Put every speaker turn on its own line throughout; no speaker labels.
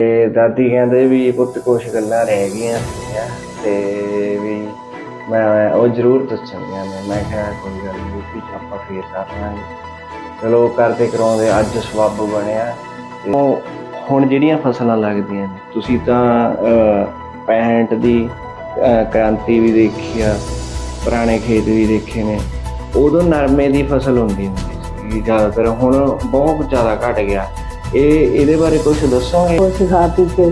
ਤੇ ਦਾਦੀ ਕਹਿੰਦੇ ਵੀ ਪੁੱਤ ਕੁਛ ਗੱਲਾਂ ਰਹਿ ਗਈਆਂ ਸੀਗੀਆਂ ਤੇ ਵੀ ਮੈਂ ਉਹ ਜ਼ਰੂਰ ਦੱਸਣੀਆਂ ਮੈਂ ਮੈਂ ਕਿਹਾ ਕੋਈ ਗੱਲ ਨਹੀਂ ਵੀ ਆਪਾਂ ਫੇਰ ਕਰ ਲਾਂਗੇ। ਚਲੋ ਕਰਦੇ ਕਰਾਉਂਦੇ ਅੱਜ ਸਬੱਬ ਬਣਿਆ। ਉਹ ਹੁਣ ਜਿਹੜੀਆਂ ਫਸਲਾਂ ਲੱਗਦੀਆਂ ਨੇ ਤੁਸੀਂ ਤਾਂ ਅਹ, 65 ਦੀ ਕ੍ਰਾਂਤੀ ਵੀ ਦੇਖੀ ਆ ਪੁਰਾਣੇ ਖੇਤ ਵੀ ਦੇਖੇ ਨੇ। ਉਦੋਂ ਨਰਮੇ ਦੀ ਫਸਲ ਹੁੰਦੀ ਹੁੰਦੀ ਸੀ ਜ਼ਿਆਦਾਤਰ ਹੁਣ ਬਹੁਤ ਜ਼ਿਆਦਾ ਘਟ ਗਿਆ। ਇਹ ਇਹਦੇ ਬਾਰੇ ਕੁਝ ਦੱਸੋਗੇ?
ਅਸੀਂ ਖਾ ਪੀ ਕੇ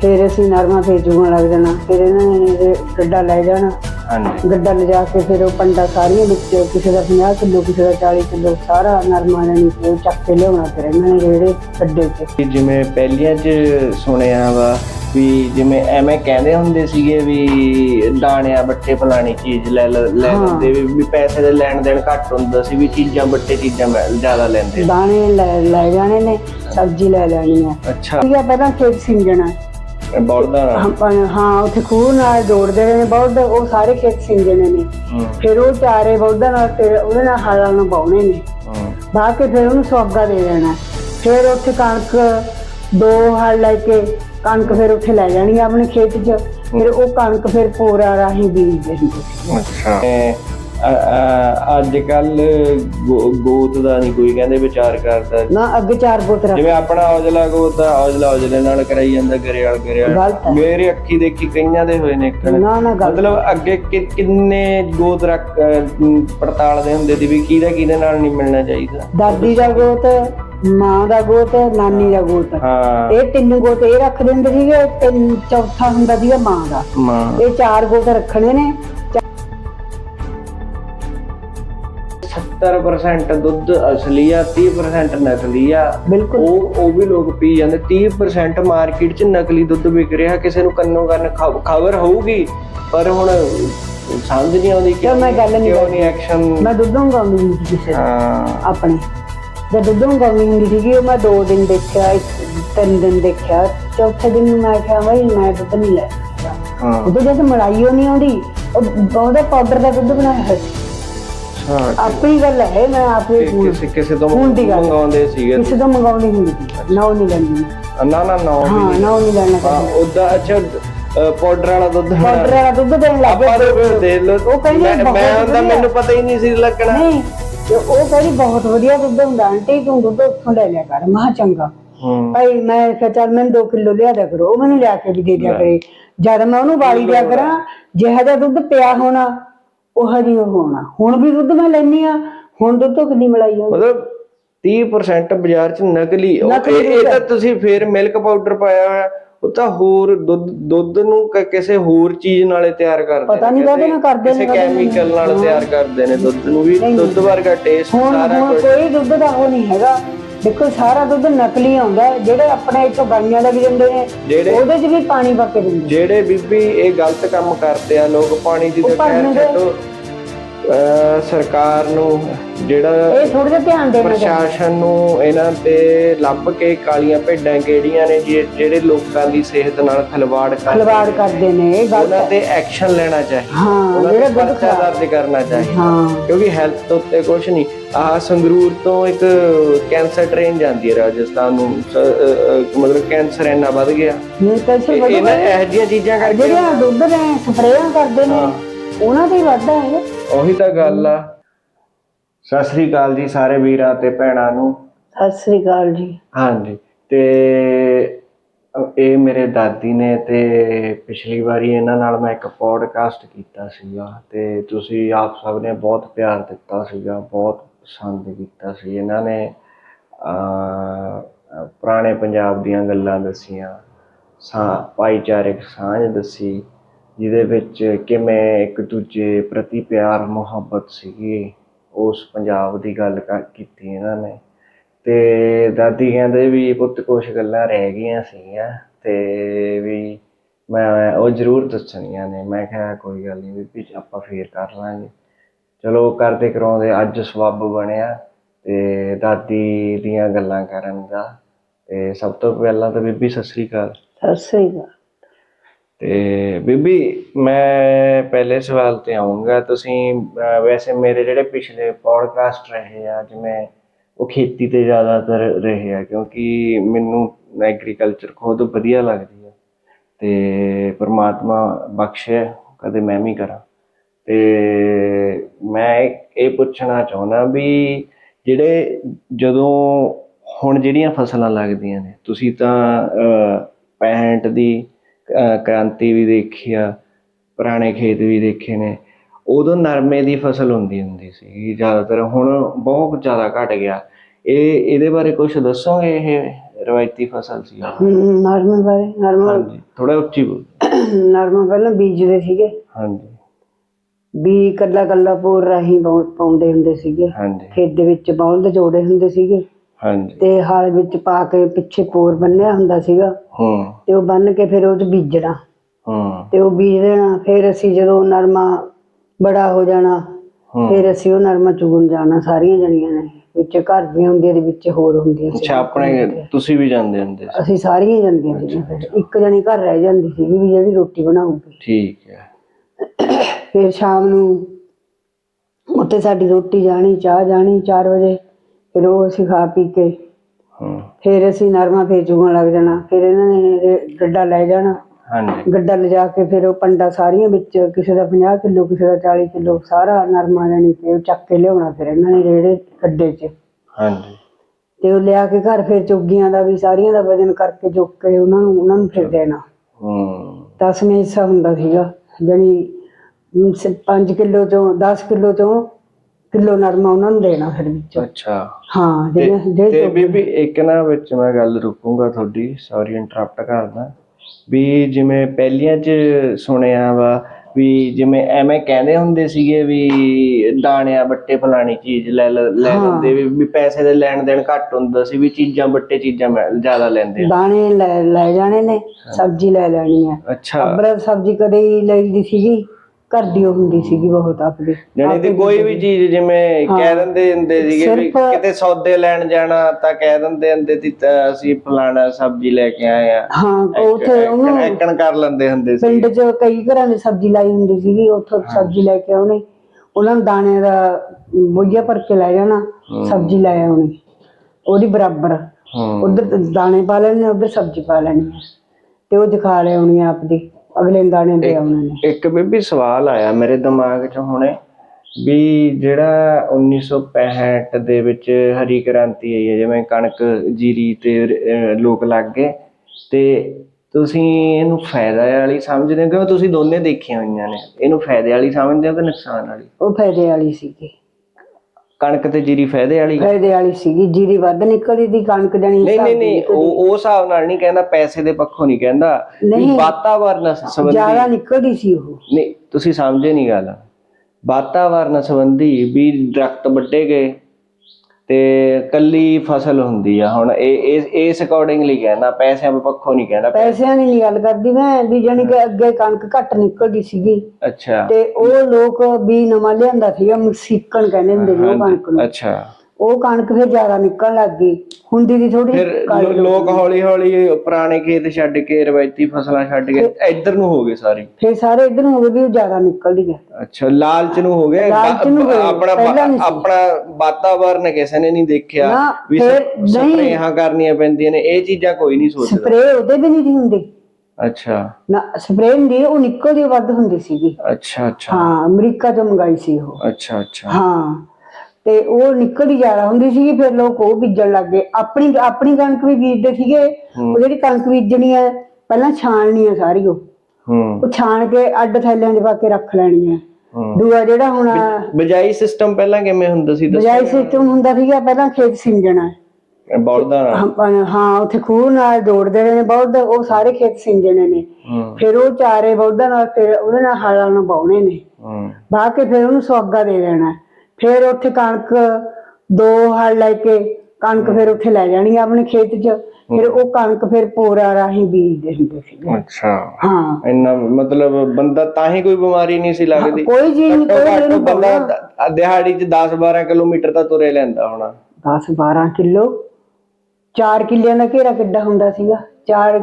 ਫਿਰ ਅਸੀਂ ਨਰਮਾ ਫੇਰ ਚੁਗਣ ਲੱਗ ਜਾਣਾ। ਫਿਰ ਇਹਨਾਂ ਨੇ ਇਹ ਗੱਡਾ ਲੈ ਜਾਣਾ।
ਹਾਂਜੀ।
ਗੱਡਾ ਲਿਜਾ ਕੇ ਫਿਰ ਉਹ ਪੰਡਾ ਸਾਰੀਆਂ ਵਿੱਚ ਕਿਸੇ ਦਾ 50 ਕਿਲੋ ਕਿਸੇ ਦਾ 40 ਕਿਲੋ ਸਾਰਾ ਨਰਮਾ ਲੈਣੀ ਉਹ ਚੱਕ ਕੇ ਲਿਆਉਣਾ। ਫਿਰ ਇਹਨਾਂ ਨੇ ਜਿਹੜੇ ਗੱਡੇ 'ਚ
ਜਿਵੇਂ ਪਹਿਲੀਆਂ 'ਚ ਸੁਣਿਆ ਵਾ ਵੀ ਜਿਵੇਂ ਐਵੇਂ ਕਹਿੰਦੇ ਹੁੰਦੇ ਸੀਗੇ ਵੀ ਦਾਣਿਆਂ ਬੱਟੇ ਫਲਾਣੀ ਚੀਜ਼ ਲੈ ਲ-। ਲੈਂਦੇ ਵੀ ਵੀ ਪੈਸੇ ਦੇ ਲੈਣ ਦੇਣ ਘੱਟ ਹੁੰਦਾ ਸੀ ਵੀ ਚੀਜ਼ਾਂ ਬੱਟੇ ਚੀਜ਼ਾਂ ਮੈਂ- ਜ਼ਿਆਦਾ ਲੈਂਦੇ।
ਦਾਣੇ ਲੈ ਲੈ ਜਾਣੇ ਨੇ ਸਬਜ਼ੀ ਲੈ ਲੈਣੀ ਹੈ।
ਅੱਛਾ।
ਠੀਕ ਹੈ ਪਹਿਲਾਂ ਖੇਤ ਸਿੰਜਣਾ। ਆਪਾਂ ਹਾਂ ਉੱਥੇ ਖੂਹ ਨਾਲ ਜੋੜਦੇ ਨੇ ਬਹੁਤ ਉਹ ਸਾਰੇ ਖੇਤ ਸਿੰਜਣੇ ਨੇ। ਫਿਰ ਉਹ ਚਾਰੇ ਬੌਧਾਂ ਨਾਲ ਫਿਰ ਉਹਦੇ ਨਾਲ ਹਾਲਾਂ ਨੂੰ ਪਾਉਣੇ ਨੇ। ਬਾਅਦ ਕੇ ਫਿਰ ਉਹਨੂੰ ਸੁਆਗਾ ਦੇ ਦੇਣਾ। ਫਿਰ ਉੱਥੇ ਕਣਕ ਦੋ ਹਲ ਲੈ ਕੇ ਕਣਕ ਫਿਰ ਉੱਥੇ ਲੈ ਜਾਣੀ ਆਪਣੇ ਖੇਤ 'ਚ। ਫਿਰ ਉਹ ਕਣਕ ਫਿਰ ਪੋਰਾ ਰਾਹੀਂ ਬੀਜਦੇ ਹੁੰਦੇ ਸੀ
ਅੱਛਾ ਅੱਜ ਕੱਲ ਗੋਤ ਦਾ ਨਹੀਂ ਕੋਈ ਕਹਿੰਦੇ ਵਿਚਾਰ ਕਰਦਾ।
ਨਾ ਅੱਗੇ ਚਾਰ ਗੋਤ ਰੱਖ।
ਜਿਵੇਂ ਆਪਣਾ ਔਜਲਾ ਗੋਤ ਦਾ ਔਜਲਾ ਔਜਲੇ ਨਾਲ ਕਰਾਈ ਜਾਂਦਾ ਗਰੇਵਾਲ ਗਰੇਵਾਲ
ਗਲਤ ਹੈ।
ਮੇਰੇ ਅੱਖੀ ਦੇਖੀ ਕਈਆਂ ਦੇ ਹੋਏ ਨੇ ਇੱਕ
ਨਾ ਨਾ ਗੱਲ
ਮਤਲਬ ਅੱਗੇ ਕਿ- ਕਿੰਨੇ ਗੋਤ ਰੱਖ ਅਹ, ਪੜਤਾਲ ਦੇ ਹੁੰਦੇ ਸੀ ਵੀ ਕਿਹਦਾ ਕਿਹਦੇ ਨਾਲ ਨਹੀਂ ਮਿਲਣਾ ਚਾਹੀਦਾ।
ਦਾਦੀ ਦਾ ਗੋਤ ਮਾਂ ਦਾ ਗੋਤ ਨਾਨੀ ਦਾ ਗੋਤ
ਹਾਂ।
ਇਹ ਤਿੰਨ ਗੋਤ ਇਹ ਰੱਖ ਦਿੰਦੇ ਸੀਗੇ ਤਿੰਨ ਚੌਥਾ ਹੁੰਦਾ ਸੀਗਾ ਮਾਂ ਦਾ।
ਮਾਂ।
ਇਹ ਚਾਰ ਗੋਤ ਰੱਖਣੇ ਨੇ।
70% ਦੁੱਧ ਅਸਲੀ ਆ 30% ਨਕਲੀ ਆ।
ਬਿਲਕੁਲ।
ਉਹ ਉਹ ਵੀ ਲੋਕ ਪੀ ਜਾਂਦੇ। 30% ਮਾਰਕੀਟ 'ਚ ਨਕਲੀ ਦੁੱਧ ਵਿਕ ਰਿਹਾ। ਕਿਸੇ ਨੂੰ ਕੰਨੋਂ ਕੰਨ ਖਬਰ ਹੋਊਗੀ ਪਰ ਹੁਣ ਸਮਝ ਨਹੀਂ ਆਉਂਦੀ ਕਿ
ਮੈਂ ਗੱਲ ਨਹੀਂ
ਕਿਉਂ ਨਹੀਂ ਐਕਸ਼ਨ
ਮੈਂ ਦੁੱਧੋਂ ਗਾਉਂਦੀ ਹੁੰਦੀ ਸੀ ਕਿਸੇ
ਹਾਂ।
ਆਪਣੇ। ਜਦ ਦੁੱਧੋਂ ਗਾਉਂਦੀ ਹੁੰਦੀ ਸੀਗੀ ਉਹ ਮੈਂ ਦੋ ਦਿਨ ਦੇਖਿਆ ਇੱਕ- ਤਿੰਨ ਦਿਨ ਦੇਖਿਆ ਚੌਥੇ ਦਿਨ ਨੂੰ ਮੈਂ ਕਿਹਾ ਬਈ ਮੈਂ ਦੁੱਧ ਨਹੀਂ ਲੈ
ਹਾਂ।
ਉਹਦੇ ਜਦ ਮਲਾਈ ਉਹ ਨਹੀਂ ਆਉਂਦੀ ਉਹ ਉਹਦਾ ਪਾਊਡਰ ਦਾ ਦੁੱਧ ਬਣਾਇਆ ਹੋਇਆ ਸੀ।
ਅੱਛਾ
ਆਪਣੀ ਗੱਲ ਹੈ ਮੈਂ ਆਪੇ
ਕਿਸੇ ਕਿਸੇ ਤੋਂ
ਦੀ।
ਮੰਗਾਉਂਦੇ ਸੀਗੇ
ਕਿਸੇ ਤੋਂ ਮੰਗਾਉਂਦੀ ਹੁੰਦੀ ਸੀ। ਨਾ ਉਹ ਨਹੀਂ ਲੈਂਦੀ।
ਨਾ ਨਾ ਨਾ
ਹਾਂ
ਨਹੀਂ।
ਨਾ ਉਹ ਨਹੀਂ ਲੈਣਾ
ਹਾਂ ਉਹਦਾ ਅੱਛਾ ਪਾਊਡਰ ਵਾਲਾ ਦੁੱਧ
ਪਾਊਡਰ ਵਾਲਾ ਦੁੱਧ ਦੇਣ ਲੱਗ
ਆਪਾਂ ਤਾਂ ਫਿਰ ਦੇਖ ਲਓ।
ਉਹ ਕਹਿੰਦੇ
ਮੈਂ
ਵਧੀਆ।
ਮੈਨੂੰ ਪਤਾ ਹੀ ਨਹੀਂ ਸੀ ਲੱਗਣਾ।
ਨਹੀਂ ਤੇ ਉਹ ਕਹਿੰਦੀ ਬਹੁਤ ਵਧੀਆ ਦੁੱਧ ਹੁੰਦਾ ਆਂਟੀ ਤੂੰ ਦੁੱਧ ਉੱਥੋਂ ਲੈ ਲਿਆ ਕਰ ਮਹਾ ਚੰਗਾ।
ਹੂੰ।
ਭਾਈ ਮੈਂ ਚੱਲ ਮੈਨੂੰ 2 ਕਿਲੋ ਲਿਆ ਦਿਆ ਕਰੋ ਉਹ ਮੈਨੂੰ ਲਿਆ ਕੇ ਵੀ ਦੇ ਦਿਆ ਕਰੇ। ਜਦ ਮੈਂ ਉਹਨੂੰ ਵਾਲੀ ਦਿਆ ਕਰਾਂ ਜਿਹੜਾ ਜਿਹਾ ਦੁੱਧ ਪਿਆ ਹੋਣਾ ਉਹ ਹਜੀ ਹੋਣਾ। ਹੁਣ ਵੀ ਦੁੱਧ ਮੈਂ ਲੈਣੀ ਆ ਹੁਣ ਦੁੱਧ ਤੋਂ ਕਿੰਨੀ ਮਲਾਈ ਆ
ਮਤਲਬ 30% ਬਾਜ਼ਾਰ ਚ ਨਕਲੀ ਉਹ ਇਹ ਤਾਂ ਤੁਸੀਂ ਫੇਰ ਮਿਲਕ ਪਾਊਡਰ ਪਾਇਆ ਹੋਇਆ ਉਹ ਤਾਂ ਹੋਰ ਦੁੱਧ ਦੁੱਧ ਨੂੰ ਕ- ਕਿਸੇ ਹੋਰ ਚੀਜ਼ ਨਾਲੇ ਤਿਆਰ ਕਰਦੇ
ਪਤਾ ਨੀ ਕਾਹਦੇ ਨਾਲ ਕਰਦੇ ਨੇ,
ਕਿਸੇ
ਕਾਹਦੇ ਨਾਲ
ਕੈਮੀਕਲ ਨਾਲ ਤਿਆਰ ਕਰਦੇ ਨੇ ਦੁੱਧ ਨੂੰ ਵੀ ਦੁੱਧ ਵਰਗਾ ਟੇਸਟ
ਹੁਣ
ਸਾਰਾ
ਹੁਣ
ਕੁਝ
ਕੋਈ ਦੁੱਧ ਦਾ ਉਹ ਨਹੀਂ ਹੈਗਾ ਦੇਖੋ ਸਾਰਾ ਦੁੱਧ ਨਕਲੀ ਆਉਂਦਾ ਹੈ। ਜਿਹੜੇ ਆਪਣੇ ਇੱਥੋਂ ਗਾਈਆਂ ਦਾ ਵੀ ਦਿੰਦੇ ਨੇ
ਜਿਹੜੇ
ਉਹਦੇ 'ਚ ਵੀ ਪਾਣੀ ਪਾ ਕੇ ਦਿੰਦੇ
ਜਿਹੜੇ ਬੀਬੀ ਇਹ ਗਲਤ ਕੰਮ ਕਰਦੇ ਆ ਲੋਕ ਪਾਣੀ ਦੀ ਤਾਂ
ਉਹ
ਖੈਰ। ਛੱਡੋ ਸਰਕਾਰ ਨੂੰ ਜਿਹੜਾ
ਇਹ ਥੋੜਾ ਜਿਹਾ ਧਿਆਨ ਦੇਣਾ ਚਾਹੀਦਾ।
ਪ੍ਰਸ਼ਾਸਨ ਨੂੰ ਇਹਨਾਂ ਤੇ ਲੱਭ ਕੇ ਕਾਲੀਆਂ ਭੇਡਾਂ ਕਿਹੜੀਆਂ ਨੇ ਜਿ- ਜਿਹੜੇ ਲੋਕਾਂ ਦੀ ਸਿਹਤ ਨਾਲ ਖਿਲਵਾੜ ਕਰਦੇ
ਖਲਵਾੜ ਕਰਦੇ ਨੇ ਇਹ ਗਲਤ
ਉਹਨਾਂ
ਹੈ
ਤੇ ਐਕਸ਼ਨ ਲੈਣਾ ਚਾਹੀਦਾ।
ਹਾਂ
ਉਹਨਾਂ
ਜਿਹੜਾ
ਤੇ ਪਰਚਾ ਦਰਜ ਕਰਨਾ ਚਾਹੀਦਾ।
ਹਾਂ।
ਕਿਉਂਕਿ ਹੈਲਥ ਉੱਤੇ ਕੁਝ ਨਹੀਂ। ਆਹ ਸੰਗਰੂਰ ਤੋਂ ਇੱਕ ਕੈਂਸਰ ਟ੍ਰੇਨ ਜਾਂਦੀ ਹੈ ਰਾਜਸਥਾਨ ਨੂੰ। ਸ- ਅ, ਅ, ਮਤਲਬ ਕੈਂਸਰ ਇੰਨਾ ਵੱਧ ਗਿਆ।
ਇਹ ਪੈਸੇ
ਇਹ-
ਵਧੂ
ਇਹਨਾਂ ਇਹੋ ਜਿਹੀਆਂ ਚੀਜ਼ਾਂ ਕਰਕੇ
ਜਿਹੜੀਆਂ ਦੁੱਧ ਦੇ ਸਪਰੇਆਂ ਕਰਦੇ ਨੇ। ਉਹਨਾਂ ਤੇ ਹੀ ਹੈ
ਉਹੀ ਤਾਂ ਗੱਲ ਆ। ਸਤਿ ਸ੍ਰੀ ਅਕਾਲ ਜੀ ਸਾਰੇ ਵੀਰਾਂ ਤੇ ਭੈਣਾਂ ਨੂੰ।
ਸਤਿ ਸ੍ਰੀ ਅਕਾਲ ਜੀ।
ਹਾਂਜੀ ਤੇ ਇਹ ਮੇਰੇ ਦਾਦੀ ਨੇ ਤੇ ਪਿਛਲੀ ਵਾਰੀ ਇਹਨਾਂ ਨਾਲ ਮੈਂ ਇੱਕ ਪੋਡਕਾਸਟ ਕੀਤਾ ਸੀਗਾ ਤੇ ਤੁਸੀਂ ਆਪ ਸਭ ਨੇ ਬਹੁਤ ਪਿਆਰ ਦਿੱਤਾ ਸੀਗਾ ਬਹੁਤ ਪਸੰਦ ਕੀਤਾ ਸੀ। ਇਹਨਾਂ ਨੇ ਅ ਪੁਰਾਣੇ ਪੰਜਾਬ ਦੀਆਂ ਗੱਲਾਂ ਦੱਸੀਆਂ ਸਾਂ ਭਾਈਚਾਰਕ ਸਾਂਝ ਦੱਸੀ ਜਿਹਦੇ ਵਿੱਚ ਕਿ ਮੈਂ ਇੱਕ ਦੂਜੇ ਪ੍ਰਤੀ ਪਿਆਰ, ਮੁਹੱਬਤ ਸੀਗੀ। ਉਸ ਪੰਜਾਬ ਦੀ ਗੱਲ ਕਰ- ਕੀਤੀ ਇਹਨਾਂ ਨੇ। ਤੇ ਦਾਦੀ ਕਹਿੰਦੇ ਵੀ ਪੁੱਤ ਕੁਛ ਗੱਲਾਂ ਰਹਿ ਗਈਆਂ ਸੀਗੀਆਂ। ਤੇ ਵੀ ਮੈਂ, ਉਹ ਜ਼ਰੂਰ ਦੱਸਣੀਆਂ ਨੇ। ਮੈਂ ਕਿਹਾ, ਕੋਈ ਗੱਲ ਨਹੀਂ ਵੀ ਆਪਾਂ ਫੇਰ ਕਰ ਲਾਂਗੇ। ਚਲੋ ਕਰਦੇ ਕਰਾਉਂਦੇ। ਅੱਜ ਸਬੱਬ ਬਣਿਆ ਤੇ ਦਾਦੀ ਦੀਆਂ ਗੱਲਾਂ ਕਰਨ ਦਾ। ਤੇ ਸਭ ਤੋਂ ਪਹਿਲਾਂ ਤਾਂ ਬੀਬੀ, ਸਤਿ ਸ੍ਰੀ ਅਕਾਲ।
ਸਤਿ ਸ੍ਰੀ ਅਕਾਲ।
ਤੇ ਬੀਬੀ ਮੈਂ ਪਹਿਲੇ ਸਵਾਲ ਤੇ ਆਉਂਗਾ ਤੁਸੀਂ ਵੈਸੇ ਮੇਰੇ ਜਿਹੜੇ ਪਿਛਲੇ ਪੋਡਕਾਸਟ ਰਹੇ ਆ ਜਿਵੇਂ ਉਹ ਖੇਤੀ ਤੇ ਜ਼ਿਆਦਾਤਰ ਰਹੇ ਆ ਕਿਉਂਕਿ ਮੈਨੂੰ ਐਗਰੀਕਲਚਰ ਖੁਦ ਵਧੀਆ ਲੱਗਦੀ ਆ ਤੇ ਪਰਮਾਤਮਾ ਬਖਸ਼ੇ ਕਦੇ ਮੈਂ ਵੀ ਕਰਾਂ। ਤੇ ਮੈਂ ਇਹ ਪੁੱਛਣਾ ਚਾਹੁੰਦਾ ਵੀ ਜਿਹੜੇ ਜਦੋਂ ਹੁਣ ਜਿਹੜੀਆਂ ਫਸਲਾਂ ਲੱਗਦੀਆਂ ਨੇ ਤੁਸੀਂ ਤਾਂ ਅਹ, 65 ਦੀ ਕ੍ਰਾਂਤੀ ਵੀ ਦੇਖੀ ਆ ਪੁਰਾਣੇ ਖੇਤ ਵੀ ਦੇਖੇ ਨੇ। ਉਦੋਂ ਨਰਮੇ ਦੀ ਫਸਲ ਹੁੰਦੀ ਹੁੰਦੀ ਸੀ ਜ਼ਿਆਦਾਤਰ ਹੁਣ ਬਹੁਤ ਜ਼ਿਆਦਾ ਘਟ ਗਿਆ। ਇਹ ਇਹਦੇ ਬਾਰੇ ਕੁਝ ਦੱਸੋਗੇ? ਇਹ ਰਵਾਇਤੀ ਫਸਲ ਸੀ
ਨਰਮੇ ਬਾਰੇ ਨਰਮਾ
ਥੋੜਾ ਉੱਚੀ ਬੋਲ।
ਨਰਮਾ ਪਹਿਲਾਂ ਬੀਜਦੇ ਸੀਗੇ।
ਹਾਂਜੀ।
ਵੀ ਕੱਲਾ ਕੱਲਾ ਪੋਰ ਰਾਹੀਂ ਬਹੁਤ ਪਾਉਂਦੇ ਹੁੰਦੇ ਸੀਗੇ। ਖੇਤ ਦੇ ਵਿੱਚ ਬਲਦ ਜੋੜੇ ਹੁੰਦੇ ਸੀਗੇ।
ਹਾਂਜੀ।
ਤੇ ਹਾਲ ਵਿੱਚ ਪਾ ਕੇ ਪਿੱਛੇ ਪੋਰ ਬੰਨਿਆ ਹੁੰਦਾ ਸੀਗਾ।
ਹੂੰ।
ਤੇ ਉਹ ਬੰਨ ਕੇ ਫਿਰ ਉਹ ਚ ਬੀਜਣਾ।
ਹੂੰ।
ਤੇ ਉਹ ਬੀਜ ਦੇਣਾ ਫਿਰ ਅਸੀਂ ਜਦੋਂ ਨਰਮਾ ਬੜਾ ਹੋ ਜਾਣਾ ਫਿਰ ਅਸੀਂ ਉਹ ਨਰਮਾ ਚੁਗਣ ਜਾਣਾ ਸਾਰੀਆਂ ਜਣੀਆਂ ਨੇ ਵਿੱਚ ਘਰ ਦੀਆਂ ਹੁੰਦੀਆਂ ਦੇ ਵਿੱਚ ਹੋਰ ਹੁੰਦੀਆਂ ਸੀ।
ਅੱਛਾ ਆਪਣੇ ਤੁਸੀਂ ਵੀ ਜਾਂਦੇ ਹੁੰਦੇ ਸੀ।
ਅਸੀਂ ਸਾਰੀਆਂ ਜਾਂਦੀਆਂ ਸੀ ਇੱਕ ਜਣੀ ਘਰ ਰਹਿ ਜਾਂਦੀ ਸੀ ਵੀ ਜਿਹੜੀ ਰੋਟੀ ਬਣਾਉਗੀ
ਠੀਕ ਹੈ।
ਫਿਰ ਸ਼ਾਮ ਨੂੰ ਉੱਥੇ ਸਾਡੀ ਰੋਟੀ ਜਾਣੀ ਚਾਹ ਜਾਣੀ 4 ਵਜੇ। ਫਿਰ ਉਹ ਅਸੀਂ ਖਾ ਪੀ ਕੇ
ਹੂੰ।
ਫਿਰ ਅਸੀਂ ਨਰਮਾ ਫੇਰ ਲੱਗ ਜਾਣਾ ਫਿਰ ਇਹਨਾਂ ਨੇ ਰੇ- ਗੱਡਾ ਲੈ ਜਾਣਾ।
ਹਾਂਜੀ।
ਗੱਡਾ ਲਿਜਾ ਕੇ ਫਿਰ ਉਹ ਪੰਡਾ ਸਾਰੀਆਂ ਵਿੱਚ ਕਿਸੇ ਦਾ 50 ਕਿਲੋ ਕਿਸੇ ਦਾ 40 ਕਿਲੋ ਸਾਰਾ ਨਰਮਾ ਲੈਣੀ ਤੇ ਉਹ ਚੱਕ ਕੇ ਲਿਆਉਣਾ ਫਿਰ ਇਹਨਾਂ ਨੇ ਰੇੜੇ ਗੱਡੇ 'ਚ।
ਹਾਂਜੀ।
ਤੇ ਉਹ ਲਿਆ ਕੇ ਘਰ ਫਿਰ ਚੁੱਗੀਆਂ ਦਾ ਵੀ ਸਾਰੀਆਂ ਦਾ ਵਜਨ ਕਰਕੇ ਚੁੱਕ ਕੇ ਉਹਨਾਂ ਨੂੰ ਉਹਨਾਂ ਨੂੰ ਫਿਰ ਦੇਣਾ।
ਹੂੰ।
ਦਸਵੇਂ ਹਿੱਸਾ ਹੁੰਦਾ ਸੀਗਾ ਜਾਣੀ 5 ਕਿਲੋ ਚੋਂ 10 ਕਿਲੋ ਚੋਂ ਕਿਲੋ ਨਰਮਾ ਉਹਨਾਂ ਨੂੰ ਦੇਣਾ ਫਿਰ ਵਿੱਚ।
ਅੱਛਾ।
ਹਾਂ
ਤੇ
ਜਿਹੜੇ ਜਿਹੜੇ
ਤੇ ਬੀਬੀ ਇੱਕ ਨਾ ਵਿੱਚ ਮੈਂ ਗੱਲ ਰੁਕੂੰਗਾ ਤੁਹਾਡੀ ਸੌਰੀ ਇੰਟਰਰਪਟ ਕਰਦਾ। ਵੀ ਜਿਵੇਂ ਪਹਿਲੀਆਂ ਚ ਸੁਣਿਆ ਵਾ ਵੀ ਜਿਵੇਂ ਐਵੇਂ ਕਹਿੰਦੇ ਹੁੰਦੇ ਸੀਗੇ ਵੀ ਦਾਣਿਆਂ ਬੱਟੇ ਫਲਾਣੀ ਚੀਜ਼ ਲੈ ਲ- ਲੈ
ਹਾਂ।
ਲੈਂਦੇ ਵੀ ਵੀ ਪੈਸੇ ਦੇ ਲੈਣ ਦੇਣ ਘੱਟ ਹੁੰਦਾ ਸੀ ਵੀ ਚੀਜ਼ਾਂ ਬੱਟੇ ਚੀਜ਼ਾਂ ਮੈਂ- ਜ਼ਿਆਦਾ ਲੈਂਦੇ ਆ।
ਦਾਣੇ ਲੈ ਲੈ ਜਾਣੇ ਨੇ ਸਬਜ਼ੀ ਲੈ ਲੈਣੀ ਹੈ।
ਅੱਛਾ।
ਅਬਰਤ ਸਬਜ਼ੀ ਕਦੇ ਹੀ ਸੀਗੀ। ਘਰ ਦੀ ਉਹ ਹੁੰਦੀ ਸੀਗੀ ਬਹੁਤ ਆਪਣੀ
ਜਾਣੀ ਕਿ ਕੋਈ ਵੀ ਚੀਜ਼ ਜਿਵੇਂ ਕਹਿ ਦਿੰਦੇ ਹੁੰਦੇ ਸੀਗੇ ਵੀ
ਸਿਰਫ-
ਕਿਤੇ ਸੌਦੇ ਲੈਣ ਜਾਣਾ ਤਾਂ ਕਹਿ ਦਿੰਦੇ ਹੁੰਦੇ ਸੀ ਤਾਂ ਅਸੀਂ ਫਲਾਣਾ ਸਬਜ਼ੀ ਲੈ ਕੇ ਆਏ ਆ।
ਹਾਂ ਉੱਥੇ ਉਹਨੂੰ
ਐਕਣ ਕਰ ਲੈਂਦੇ ਹੁੰਦੇ ਸੀ।
ਪਿੰਡ 'ਚ ਕਈ ਘਰਾਂ ਦੀ ਸਬਜ਼ੀ ਲਾਈ ਹੁੰਦੀ ਸੀਗੀ ਉੱਥੋਂ ਸਬਜ਼ੀ ਲੈ ਕੇ ਆਉਣੀ। ਉਹਨਾਂ ਨੂੰ ਦਾਣੇ ਦਾ ਬੋਝਾ ਭਰ ਕੇ ਲੈ ਜਾਣਾ ਸਬਜ਼ੀ ਲੈ ਆਉਣੀ। ਉਹਦੀ ਬਰਾਬਰ।
ਹੂੰ।
ਉਧਰ ਦਾਣੇ ਪਾ ਲੈਣੇ ਉਧਰ ਸਬਜ਼ੀ ਪਾ ਲੈਣੀ ਹੈ ਤੇ ਉਹ ਦਿਖਾ ਲੈ ਆਉਣੀ ਆ ਆਪਦੀ। ਅਗਲੇ ਨੂੰ ਦਾਣੇ ਦੇ ਆਉਣੇ ਨੇ।
ਇੱਕ ਬੀਬੀ ਸਵਾਲ ਆਇਆ ਮੇਰੇ ਦਿਮਾਗ 'ਚ ਹੁਣੇ ਵੀ ਜਿਹੜਾ 1965 ਦੇ ਵਿੱਚ ਹਰੀ ਕ੍ਰਾਂਤੀ ਆਈ ਹੈ ਜਿਵੇਂ ਕਣਕ ਜੀਰੀ ਤੇ ਅਹ, ਲੋਕ ਲੱਗ ਗਏ ਤੇ ਤੁਸੀਂ ਇਹਨੂੰ ਫਾਇਦਾ ਵਾਲੀ ਸਮਝਦੇ ਹੋ ਕਿਉਂਕਿ ਤੁਸੀਂ ਦੋਨੇ ਦੇਖੀਆਂ ਹੋਈਆਂ ਨੇ? ਇਹਨੂੰ ਫਾਇਦੇ ਵਾਲੀ ਸਮਝਦੇ ਹੋ ਕਿ ਨੁਕਸਾਨ ਵਾਲੀ?
ਉਹ ਫਾਇਦੇ ਵਾਲੀ ਸੀਗੀ।
ਕਣਕ ਤੇ ਜੀਰੀ ਫਾਇਦੇ ਵਾਲੀ?
ਫਾਇਦੇ ਵਾਲੀ ਸੀਗੀ ਜੀਰੀ ਵੱਧ ਨਿਕਲਦੀ ਦੀ ਕਣਕ ਜਾਣੀ
ਨਹੀਂ ਨਹੀਂ ਨਹੀਂ ਉਹ ਉਹ ਹਿਸਾਬ ਨਾਲ ਨਹੀਂ ਕਹਿੰਦਾ ਪੈਸੇ ਦੇ ਪੱਖੋਂ ਨਹੀਂ ਕਹਿੰਦਾ ਵੀ। ਵਾਤਾਵਰਨ ਸੰਬੰਧੀ।
ਜ਼ਿਆਦਾ ਨਿਕਲਦੀ ਸੀ ਉਹ।
ਨਹੀਂ ਤੁਸੀਂ ਸਮਝੇ ਨਹੀਂ ਗੱਲ। ਵਾਤਾਵਰਨ ਸੰਬੰਧੀ ਵੀ ਦਰਖਤ ਵੱਡੇ ਗਏ। ਤੇ ਕੱਲੀ ਫਸਲ ਹੁੰਦੀ ਆ ਹੁਣ ਇਹ ਇਸ ਇਸ ਅਕੋਰਡਿੰਗਲੀ ਕਹਿੰਦਾ ਪੈਸਿਆਂ ਪੱਖੋਂ ਨਹੀਂ ਕਹਿੰਦਾ।
ਪੈਸਿਆਂ ਦੀ ਨਹੀਂ ਗੱਲ ਕਰਦੀ ਮੈਂ ਵੀ ਜਾਣੀ ਕਿ ਅੱਗੇ ਕਣਕ ਘੱਟ ਨਿਕਲਦੀ ਸੀਗੀ।
ਅੱਛਾ।
ਤੇ ਉਹ ਲੋਕ ਵੀ ਨਵਾਂ ਲਿਆਂਦਾ ਸੀਗਾ ਮਸੀਕਣ ਕਹਿੰਦੇ ਹੁੰਦੇ ਨੇ ਉਹ ਕਣਕ ਨੂੰ।
ਅੱਛਾ।
ਉਹ ਕਣਕ ਫਿਰ ਜ਼ਿਆਦਾ ਨਿਕਲਣ ਲੱਗ ਗਈ। ਹੁੰਦੀ ਦੀ ਥੋੜੀ
ਫਿਰ ਲੋ- ਲੋਕ ਹੌਲੀ ਹੌਲੀ ਪੁਰਾਣੇ ਖੇਤ ਛੱਡ ਕੇ ਰਵਾਇਤੀ ਫਸਲਾਂ ਛੱਡ ਕੇ ਇੱਧਰ ਨੂੰ ਹੋ ਗਏ ਸਾਰੇ?
ਫਿਰ ਸਾਰੇ ਇਧਰ ਨੂੰ ਹੋ ਗਏ ਵੀ ਉਹ ਜ਼ਿਆਦਾ ਨਿਕਲਦੀ ਹੈ
ਅੱਛਾ ਲਾਲਚ ਨੂੰ ਹੋ ਗਏ?
ਲਾਲਚ ਨੂੰ ਹੋ ਗਏ,
ਆਪਣਾ
ਪਹਿਲਾਂ ਨਹੀਂ ਸੀ।
ਆਪਣਾ ਵਾਤਾਵਰਨ ਕਿਸੇ ਨੇ ਨਹੀਂ ਦੇਖਿਆ
ਨਾ,
ਵੀ
ਫਿਰ ਨਹੀਂ।
ਸਪਰੇਹਾਂ ਕਰਨੀਆਂ ਪੈਂਦੀਆਂ ਨੇ। ਇਹ ਚੀਜ਼ਾਂ ਕੋਈ ਨਹੀਂ ਸੋਚਦਾ।
ਸਪਰੇਅ ਉਹਦੇ ਵੀ ਨਹੀਂ ਹੁੰਦੀ।
ਅੱਛਾ।
ਨਾ ਸਪਰੇਅ ਹੁੰਦੀ ਉਹ ਨਿਕਲਦੀ ਵੱਧ ਹੁੰਦੀ ਸੀਗੀ।
ਅੱਛਾ ਅੱਛਾ।
ਹਾਂ ਅਮਰੀਕਾ ਤੋਂ ਮੰਗਾਈ ਸੀ ਉਹ।
ਅੱਛਾ ਅੱਛਾ।
ਹਾਂ। ਤੇ ਉਹ ਨਿਕਲਦੀ ਜ਼ਿਆਦਾ ਹੁੰਦੀ ਸੀਗੀ ਫਿਰ ਲੋਕ ਉਹ ਬੀਜਣ ਲੱਗ ਗਏ। ਆਪਣੀ ਆਪਣੀ ਕਣਕ ਵੀ ਬੀਜਦੇ ਸੀਗੇ ਉਹ ਜਿਹੜੀ ਕਣਕ ਬੀਜਣੀ ਹੈ ਪਹਿਲਾਂ ਛਾਣਨੀ ਹੈ ਸਾਰੀ ਉਹ।
ਹੂੰ।
ਉਹ ਛਾਣ ਕੇ ਅੱਡ ਥੈਲਿਆਂ 'ਚ ਪਾ ਕੇ ਰੱਖ ਲੈਣੀ ਹੈ।
ਹੂੰ।
ਦੂਆ ਜਿਹੜਾ ਹੁਣ
ਬਿਜਾਈ ਸਿਸਟਮ ਪਹਿਲਾਂ ਕਿਵੇਂ ਹੁੰਦਾ ਸੀ ਦੱਸੋ?
ਬਜਾਈ ਸਿਸਟਮ ਹੁੰਦਾ ਸੀਗਾ ਪਹਿਲਾਂ ਖੇਤ ਸਿੰਜਣਾ
ਬਲਦਾਂ
ਹਾਂ ਹਾਂ ਉੱਥੇ ਖੂਹ ਨਾਲ ਜੋੜਦੇ ਨੇ ਬਹੁਤ ਉਹ ਸਾਰੇ ਖੇਤ ਸਿੰਜਣੇ ਨੇ।
ਹੂੰ।
ਫਿਰ ਉਹ ਚਾਰੇ ਬੌਧਾਂ ਨਾਲ ਫਿਰ ਉਹਦੇ ਨਾਲ ਹਲਾਂ ਨੂੰ ਬਾਉਣੇ ਨੇ।
ਹੂੰ।
ਬਾਹ ਕੇ ਫਿਰ ਉਹਨੂੰ ਸੁਆਗਾ ਦੇ ਦੇਣਾ ਫਿਰ ਉੱਥੇ ਕਣਕ ਦੋ ਹਲ ਲੈ ਕੇ ਕਣਕ ਫਿਰ ਉੱਥੇ ਲੈ ਜਾਣੀ ਆਪਣੇ ਖੇਤ 'ਚ। ਫਿਰ ਉਹ ਕਣਕ ਫਿਰ ਪੋਰਾ ਰਾਹੀਂ ਬੀਜਦੇ ਹੁੰਦੇ ਸੀ।
ਅੱਛਾ।
ਹਾਂ।
ਇੰਨਾ ਮਤਲਬ ਬੰਦਾ ਤਾਂ ਹੀ ਕੋਈ ਬਿਮਾਰੀ ਨਹੀਂ ਸੀ ਲੱਗਦੀ।
ਕੋਈ ਚੀਜ਼ ਨਹੀਂ ਕੋਈ ਇਹਨੂੰ
ਬੰਦਾ ਦਿਹਾੜੀ 'ਚ 10 12 ਕਿਲੋਮੀਟਰ ਤਾਂ ਤੁਰੇ ਲੈਂਦਾ ਹੋਣਾ।
10 12 ਕਿਲੋ। 4 ਕਿੱਲਿਆਂ ਦਾ ਘੇਰਾ ਕਿੱਡਾ ਹੁੰਦਾ ਸੀਗਾ। 4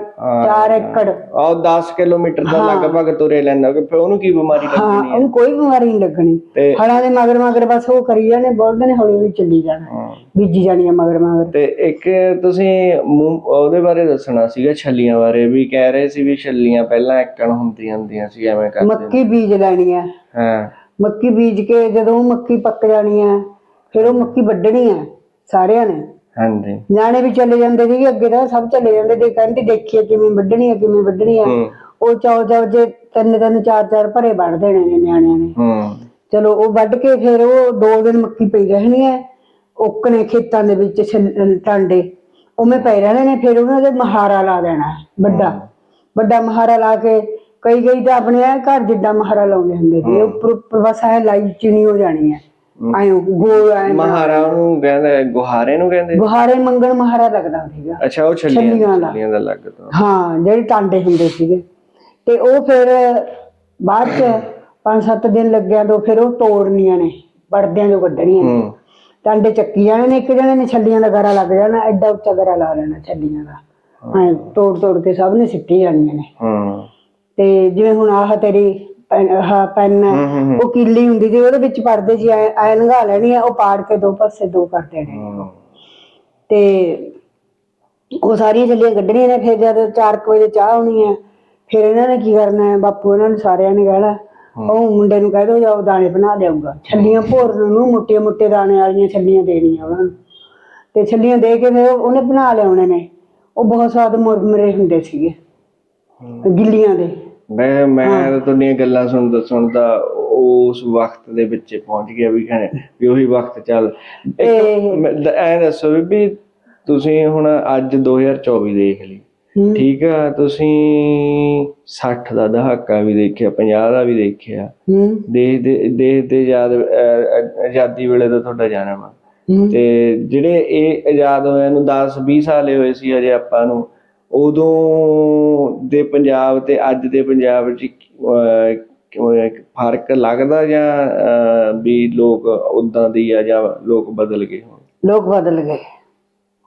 4 ਏਕੜ।
ਉਹ 10 ਕਿਲੋਮੀਟਰ ਦਾ ਲਗਭਗ ਤੁਰੇ ਲੈਂਦਾ ਕਿ ਫਿਰ ਉਹਨੂੰ ਕੀ ਬਿਮਾਰੀ ਲੱਗਣੀ ਹੈ?
ਉਹਨੂੰ ਕੋਈ ਬਿਮਾਰੀ ਨਹੀਂ ਲੱਗਣੀ। ਹਲਾਂ ਦੇ ਮਗਰ ਮਗਰ ਬਸ ਉਹ ਕਰੀ ਜਾਣੇ ਬੋਲਦੇ ਨੇ ਹੌਲੀ ਹੌਲੀ ਚੱਲੀ ਜਾਣਾ। ਬੀਜੀ ਜਾਣੀਆਂ ਮਗਰ ਮਗਰ।
ਤੇ ਇੱਕ ਤੁਸੀਂ ਉਹਦੇ ਬਾਰੇ ਦੱਸਣਾ ਸੀਗਾ ਛੱਲੀਆਂ ਬਾਰੇ ਵੀ ਕਹਿ ਰਹੇ ਸੀ ਵੀ ਛੱਲੀਆਂ ਪਹਿਲਾਂ ਇੱਕਣ ਹੁੰਦੀਆਂ ਹੁੰਦੀਆਂ ਸੀ ਐਵੇਂ ਕਰਦੇ
ਮੱਕੀ ਬੀਜ ਲੈਣੀ ਹੈ
ਹਾਂ।
ਮੱਕੀ ਬੀਜ ਕੇ ਜਦੋਂ ਮੱਕੀ ਪੱਕ ਜਾਣੀ ਹੈ ਫਿਰ ਉਹ ਮੱਕੀ ਵੱਢਣੀ ਹੈ ਸਾਰਿਆਂ ਨੇ।
ਹਾਂਜੀ।
ਨਿਆਣੇ ਵੀ ਚਲੇ ਜਾਂਦੇ ਸੀਗੇ ਅੱਗੇ ਤਾਂ ਸਭ ਚਲੇ ਜਾਂਦੇ ਤੇ ਕਹਿੰਦੇ ਦੇਖੀਏ ਕਿਵੇਂ ਵੱਢਣੀ ਹੈ ਕਿਵੇਂ ਵੱਢਣੀ ਹੂੰ। ਉਹ ਚਾਉ ਚਾਉ ਜੇ ਤਿੰਨ ਤਿੰਨ ਚਾਰ ਚਾਰ ਭਰੇ ਵੱਢ ਦੇਣੇ ਨੇ ਨਿਆਣਿਆਂ ਨੇ।
ਹੂੰ।
ਚਲੋ ਉਹ ਵੱਢ ਕੇ ਫਿਰ ਉਹ ਦੋ ਦਿਨ ਮੱਕੀ ਪਈ ਰਹਿਣੀ ਹੈ ਓਕਣੇ ਖੇਤਾਂ ਦੇ ਵਿੱਚ ਛਿੱਲ- ਟਾਂਡੇ। ਉਵੇਂ ਪਏ ਰਹਿਣੇ ਨੇ ਫਿਰ ਉਹਨਾਂ ਦੇ ਮਹਾਰਾ ਲਾ ਦੇਣਾ ਹੈ, ਵੱਡਾ ਵੱਡਾ ਮਹਾਰਾ ਲਾ ਕੇ ਕਈ ਕਈ ਤਾਂ ਆਪਣੇ ਐਂ ਘਰ ਜਿੱਡਾ ਮਹਾਰਾ ਲਾਉਂਦੇ ਹੁੰਦੇ ਸੀ। ਉੱਪਰ ਉੱਪਰ ਬਸ ਐ ਲਾਈ ਚਿਣੀ ਹੋ ਜਾਣੀ ਹੈ ਗੋਲ ਐ
ਮਹਾਰਾ ਉਹਨੂੰ ਕਹਿੰਦੇ ਗੁਹਾਰੇ ਨੂੰ ਕਹਿੰਦੇ?
ਗੁਹਾਰੇ ਮੰਗਣ ਮਹਾਰਾ ਲੱਗਦਾ ਸੀਗਾ।
ਅੱਛਾ ਉਹ ਛੱਲੀਆਂ ਛੱਲੀਆਂ ਦਾ। ਲੱਗਦਾ
ਹਾਂ ਜਿਹੜੇ ਟਾਂਡੇ ਹੁੰਦੇ ਸੀਗੇ। ਤੇ ਉਹ ਫਿਰ ਬਾਅਦ ਚ ਪੰਜ ਸੱਤ ਦਿਨ ਲੱਗਿਆ ਤੋਂ ਫਿਰ ਉਹ ਤੋੜਨੀਆਂ ਨੇ ਪਰਦਿਆਂ ਜੋ ਕੱਢਣੀਆਂ ਨੇ।
ਹੂੰ
ਟਾਂਡੇ ਚੱਕੀ ਜਾਣੇ ਨੇ ਇੱਕ ਜਣੇ ਨੇ ਛੱਲੀਆਂ ਦਾ ਗਾਰਾ ਲੱਗ ਜਾਣਾ ਐਡਾ ਉੱਚਾ ਗਾਰਾ ਲਾ ਲੈਣਾ ਛੱਲੀਆਂ ਦਾ। ਐਂ ਤੋੜ ਤੋੜ ਕੇ ਸਭ ਨੇ ਸਿੱਟੀ ਜਾਣੀਆਂ ਨੇ।
ਹੂੰ।
ਤੇ ਜਿਵੇਂ ਹੁਣ ਆਹ ਤੇਰੀ ਪੈਨ ਪੈਨ
ਹੂੰ, ਹੂੰ,
ਉਹ ਕੀਲੀ ਹੁੰਦੀ ਸੀ ਉਹਦੇ ਵਿੱਚ ਪੜਦੇ ਸੀ ਐ ਲੰਘਾ ਲੈਣੀ ਆ ਉਹ ਪਾੜ ਕੇ ਦੋ ਪਾਸੇ ਦੋ ਕਰ ਦੇਣੇ। ਤੇ ਉਹ ਸਾਰੀਆਂ ਛੱਲੀਆਂ ਕੱਢਣੀਆਂ ਨੇ ਫਿਰ ਜਦ 4 ਵਜੇ ਚਾਹ ਹੋਣੀ ਹੈ ਫਿਰ ਇਹਨਾਂ ਨੇ ਕੀ ਕਰਨਾ ਹੈ? ਬਾਪੂ ਇਹਨਾਂ ਨੇ ਸਾਰਿਆਂ ਨੇ ਕਹਿਣਾ ਉਹ ਮੁੰਡੇ ਨੂੰ ਕਹਿ ਦੋ ਜਾਓ ਦਾਣੇ ਬਣਾ ਲਿਆਊਗਾ। ਛੱਲੀਆਂ ਭੋਰ ਨੂੰ ਮੋਟੇ ਮੋਟੇ ਦਾਣੇ ਵਾਲੀਆਂ ਛੱਲੀਆਂ ਦੇਣੀਆਂ ਉਹਨਾਂ ਨੂੰ। ਤੇ ਛੱਲੀਆਂ ਦੇ ਕੇ ਫਿਰ ਉਹਨੇ ਬਣਾ ਲਿਆਉਣੇ ਨੇ। ਉਹ ਬਹੁਤ ਸਵਾਦ ਮੁਰਮਰੇ ਹੁੰਦੇ ਸੀਗੇ ਗਿੱਲੀਆਂ ਦੇ।
ਮੈਂ ਮੈਂ ਤੁਹਾਡੀਆਂ ਗੱਲਾਂ ਸੁਣਦਾ ਸੁਣਦਾ ਉਸ ਵਕਤ ਦੇ ਵਿੱਚ ਪਹੁੰਚ ਗਿਆ ਵੀ ਕਹਿੰਦੇ ਵੀ ਉਹੀ ਵਕਤ ਚੱਲ। ਐ ਦੱਸੋ ਵੀ ਤੁਸੀਂ ਹੁਣ ਅੱਜ 2024 ਦੇਖ ਲਈ। ਠੀਕ ਆ ਤੁਸੀਂ 60 ਦਾ ਦਹਾਕਾ ਵੀ ਦੇਖਿਆ 50 ਦਾ ਵੀ ਦੇਖਿਆ। ਦੇਸ਼ ਦੇ ਦੇਸ਼ ਦੇ ਅਹ, ਆਜ਼ਾਦੀ ਵੇਲੇ ਦਾ ਤੁਹਾਡਾ ਜਨਮ ਆ। ਤੇ ਜਿਹੜੇ ਇਹ ਆਜ਼ਾਦ ਹੋਏ ਨੂੰ 10 20 ਸਾਲੇ ਹੋਏ ਸੀ ਅਜੇ ਆਪਾਂ ਨੂੰ। ਉਦੋਂ ਦੇ ਪੰਜਾਬ ਤੇ ਅੱਜ ਦੇ ਪੰਜਾਬ ਇੱਕ ਫ਼ਰਕ ਲੱਗਦਾ ਜਾਂ ਵੀ ਲੋਕ ਉਦਾਂ ਦੀ ਆ ਜਾਂ ਲੋਕ ਬਦਲ ਗਏ ਹੁਣ?
ਲੋਕ ਬਦਲ ਗਏ।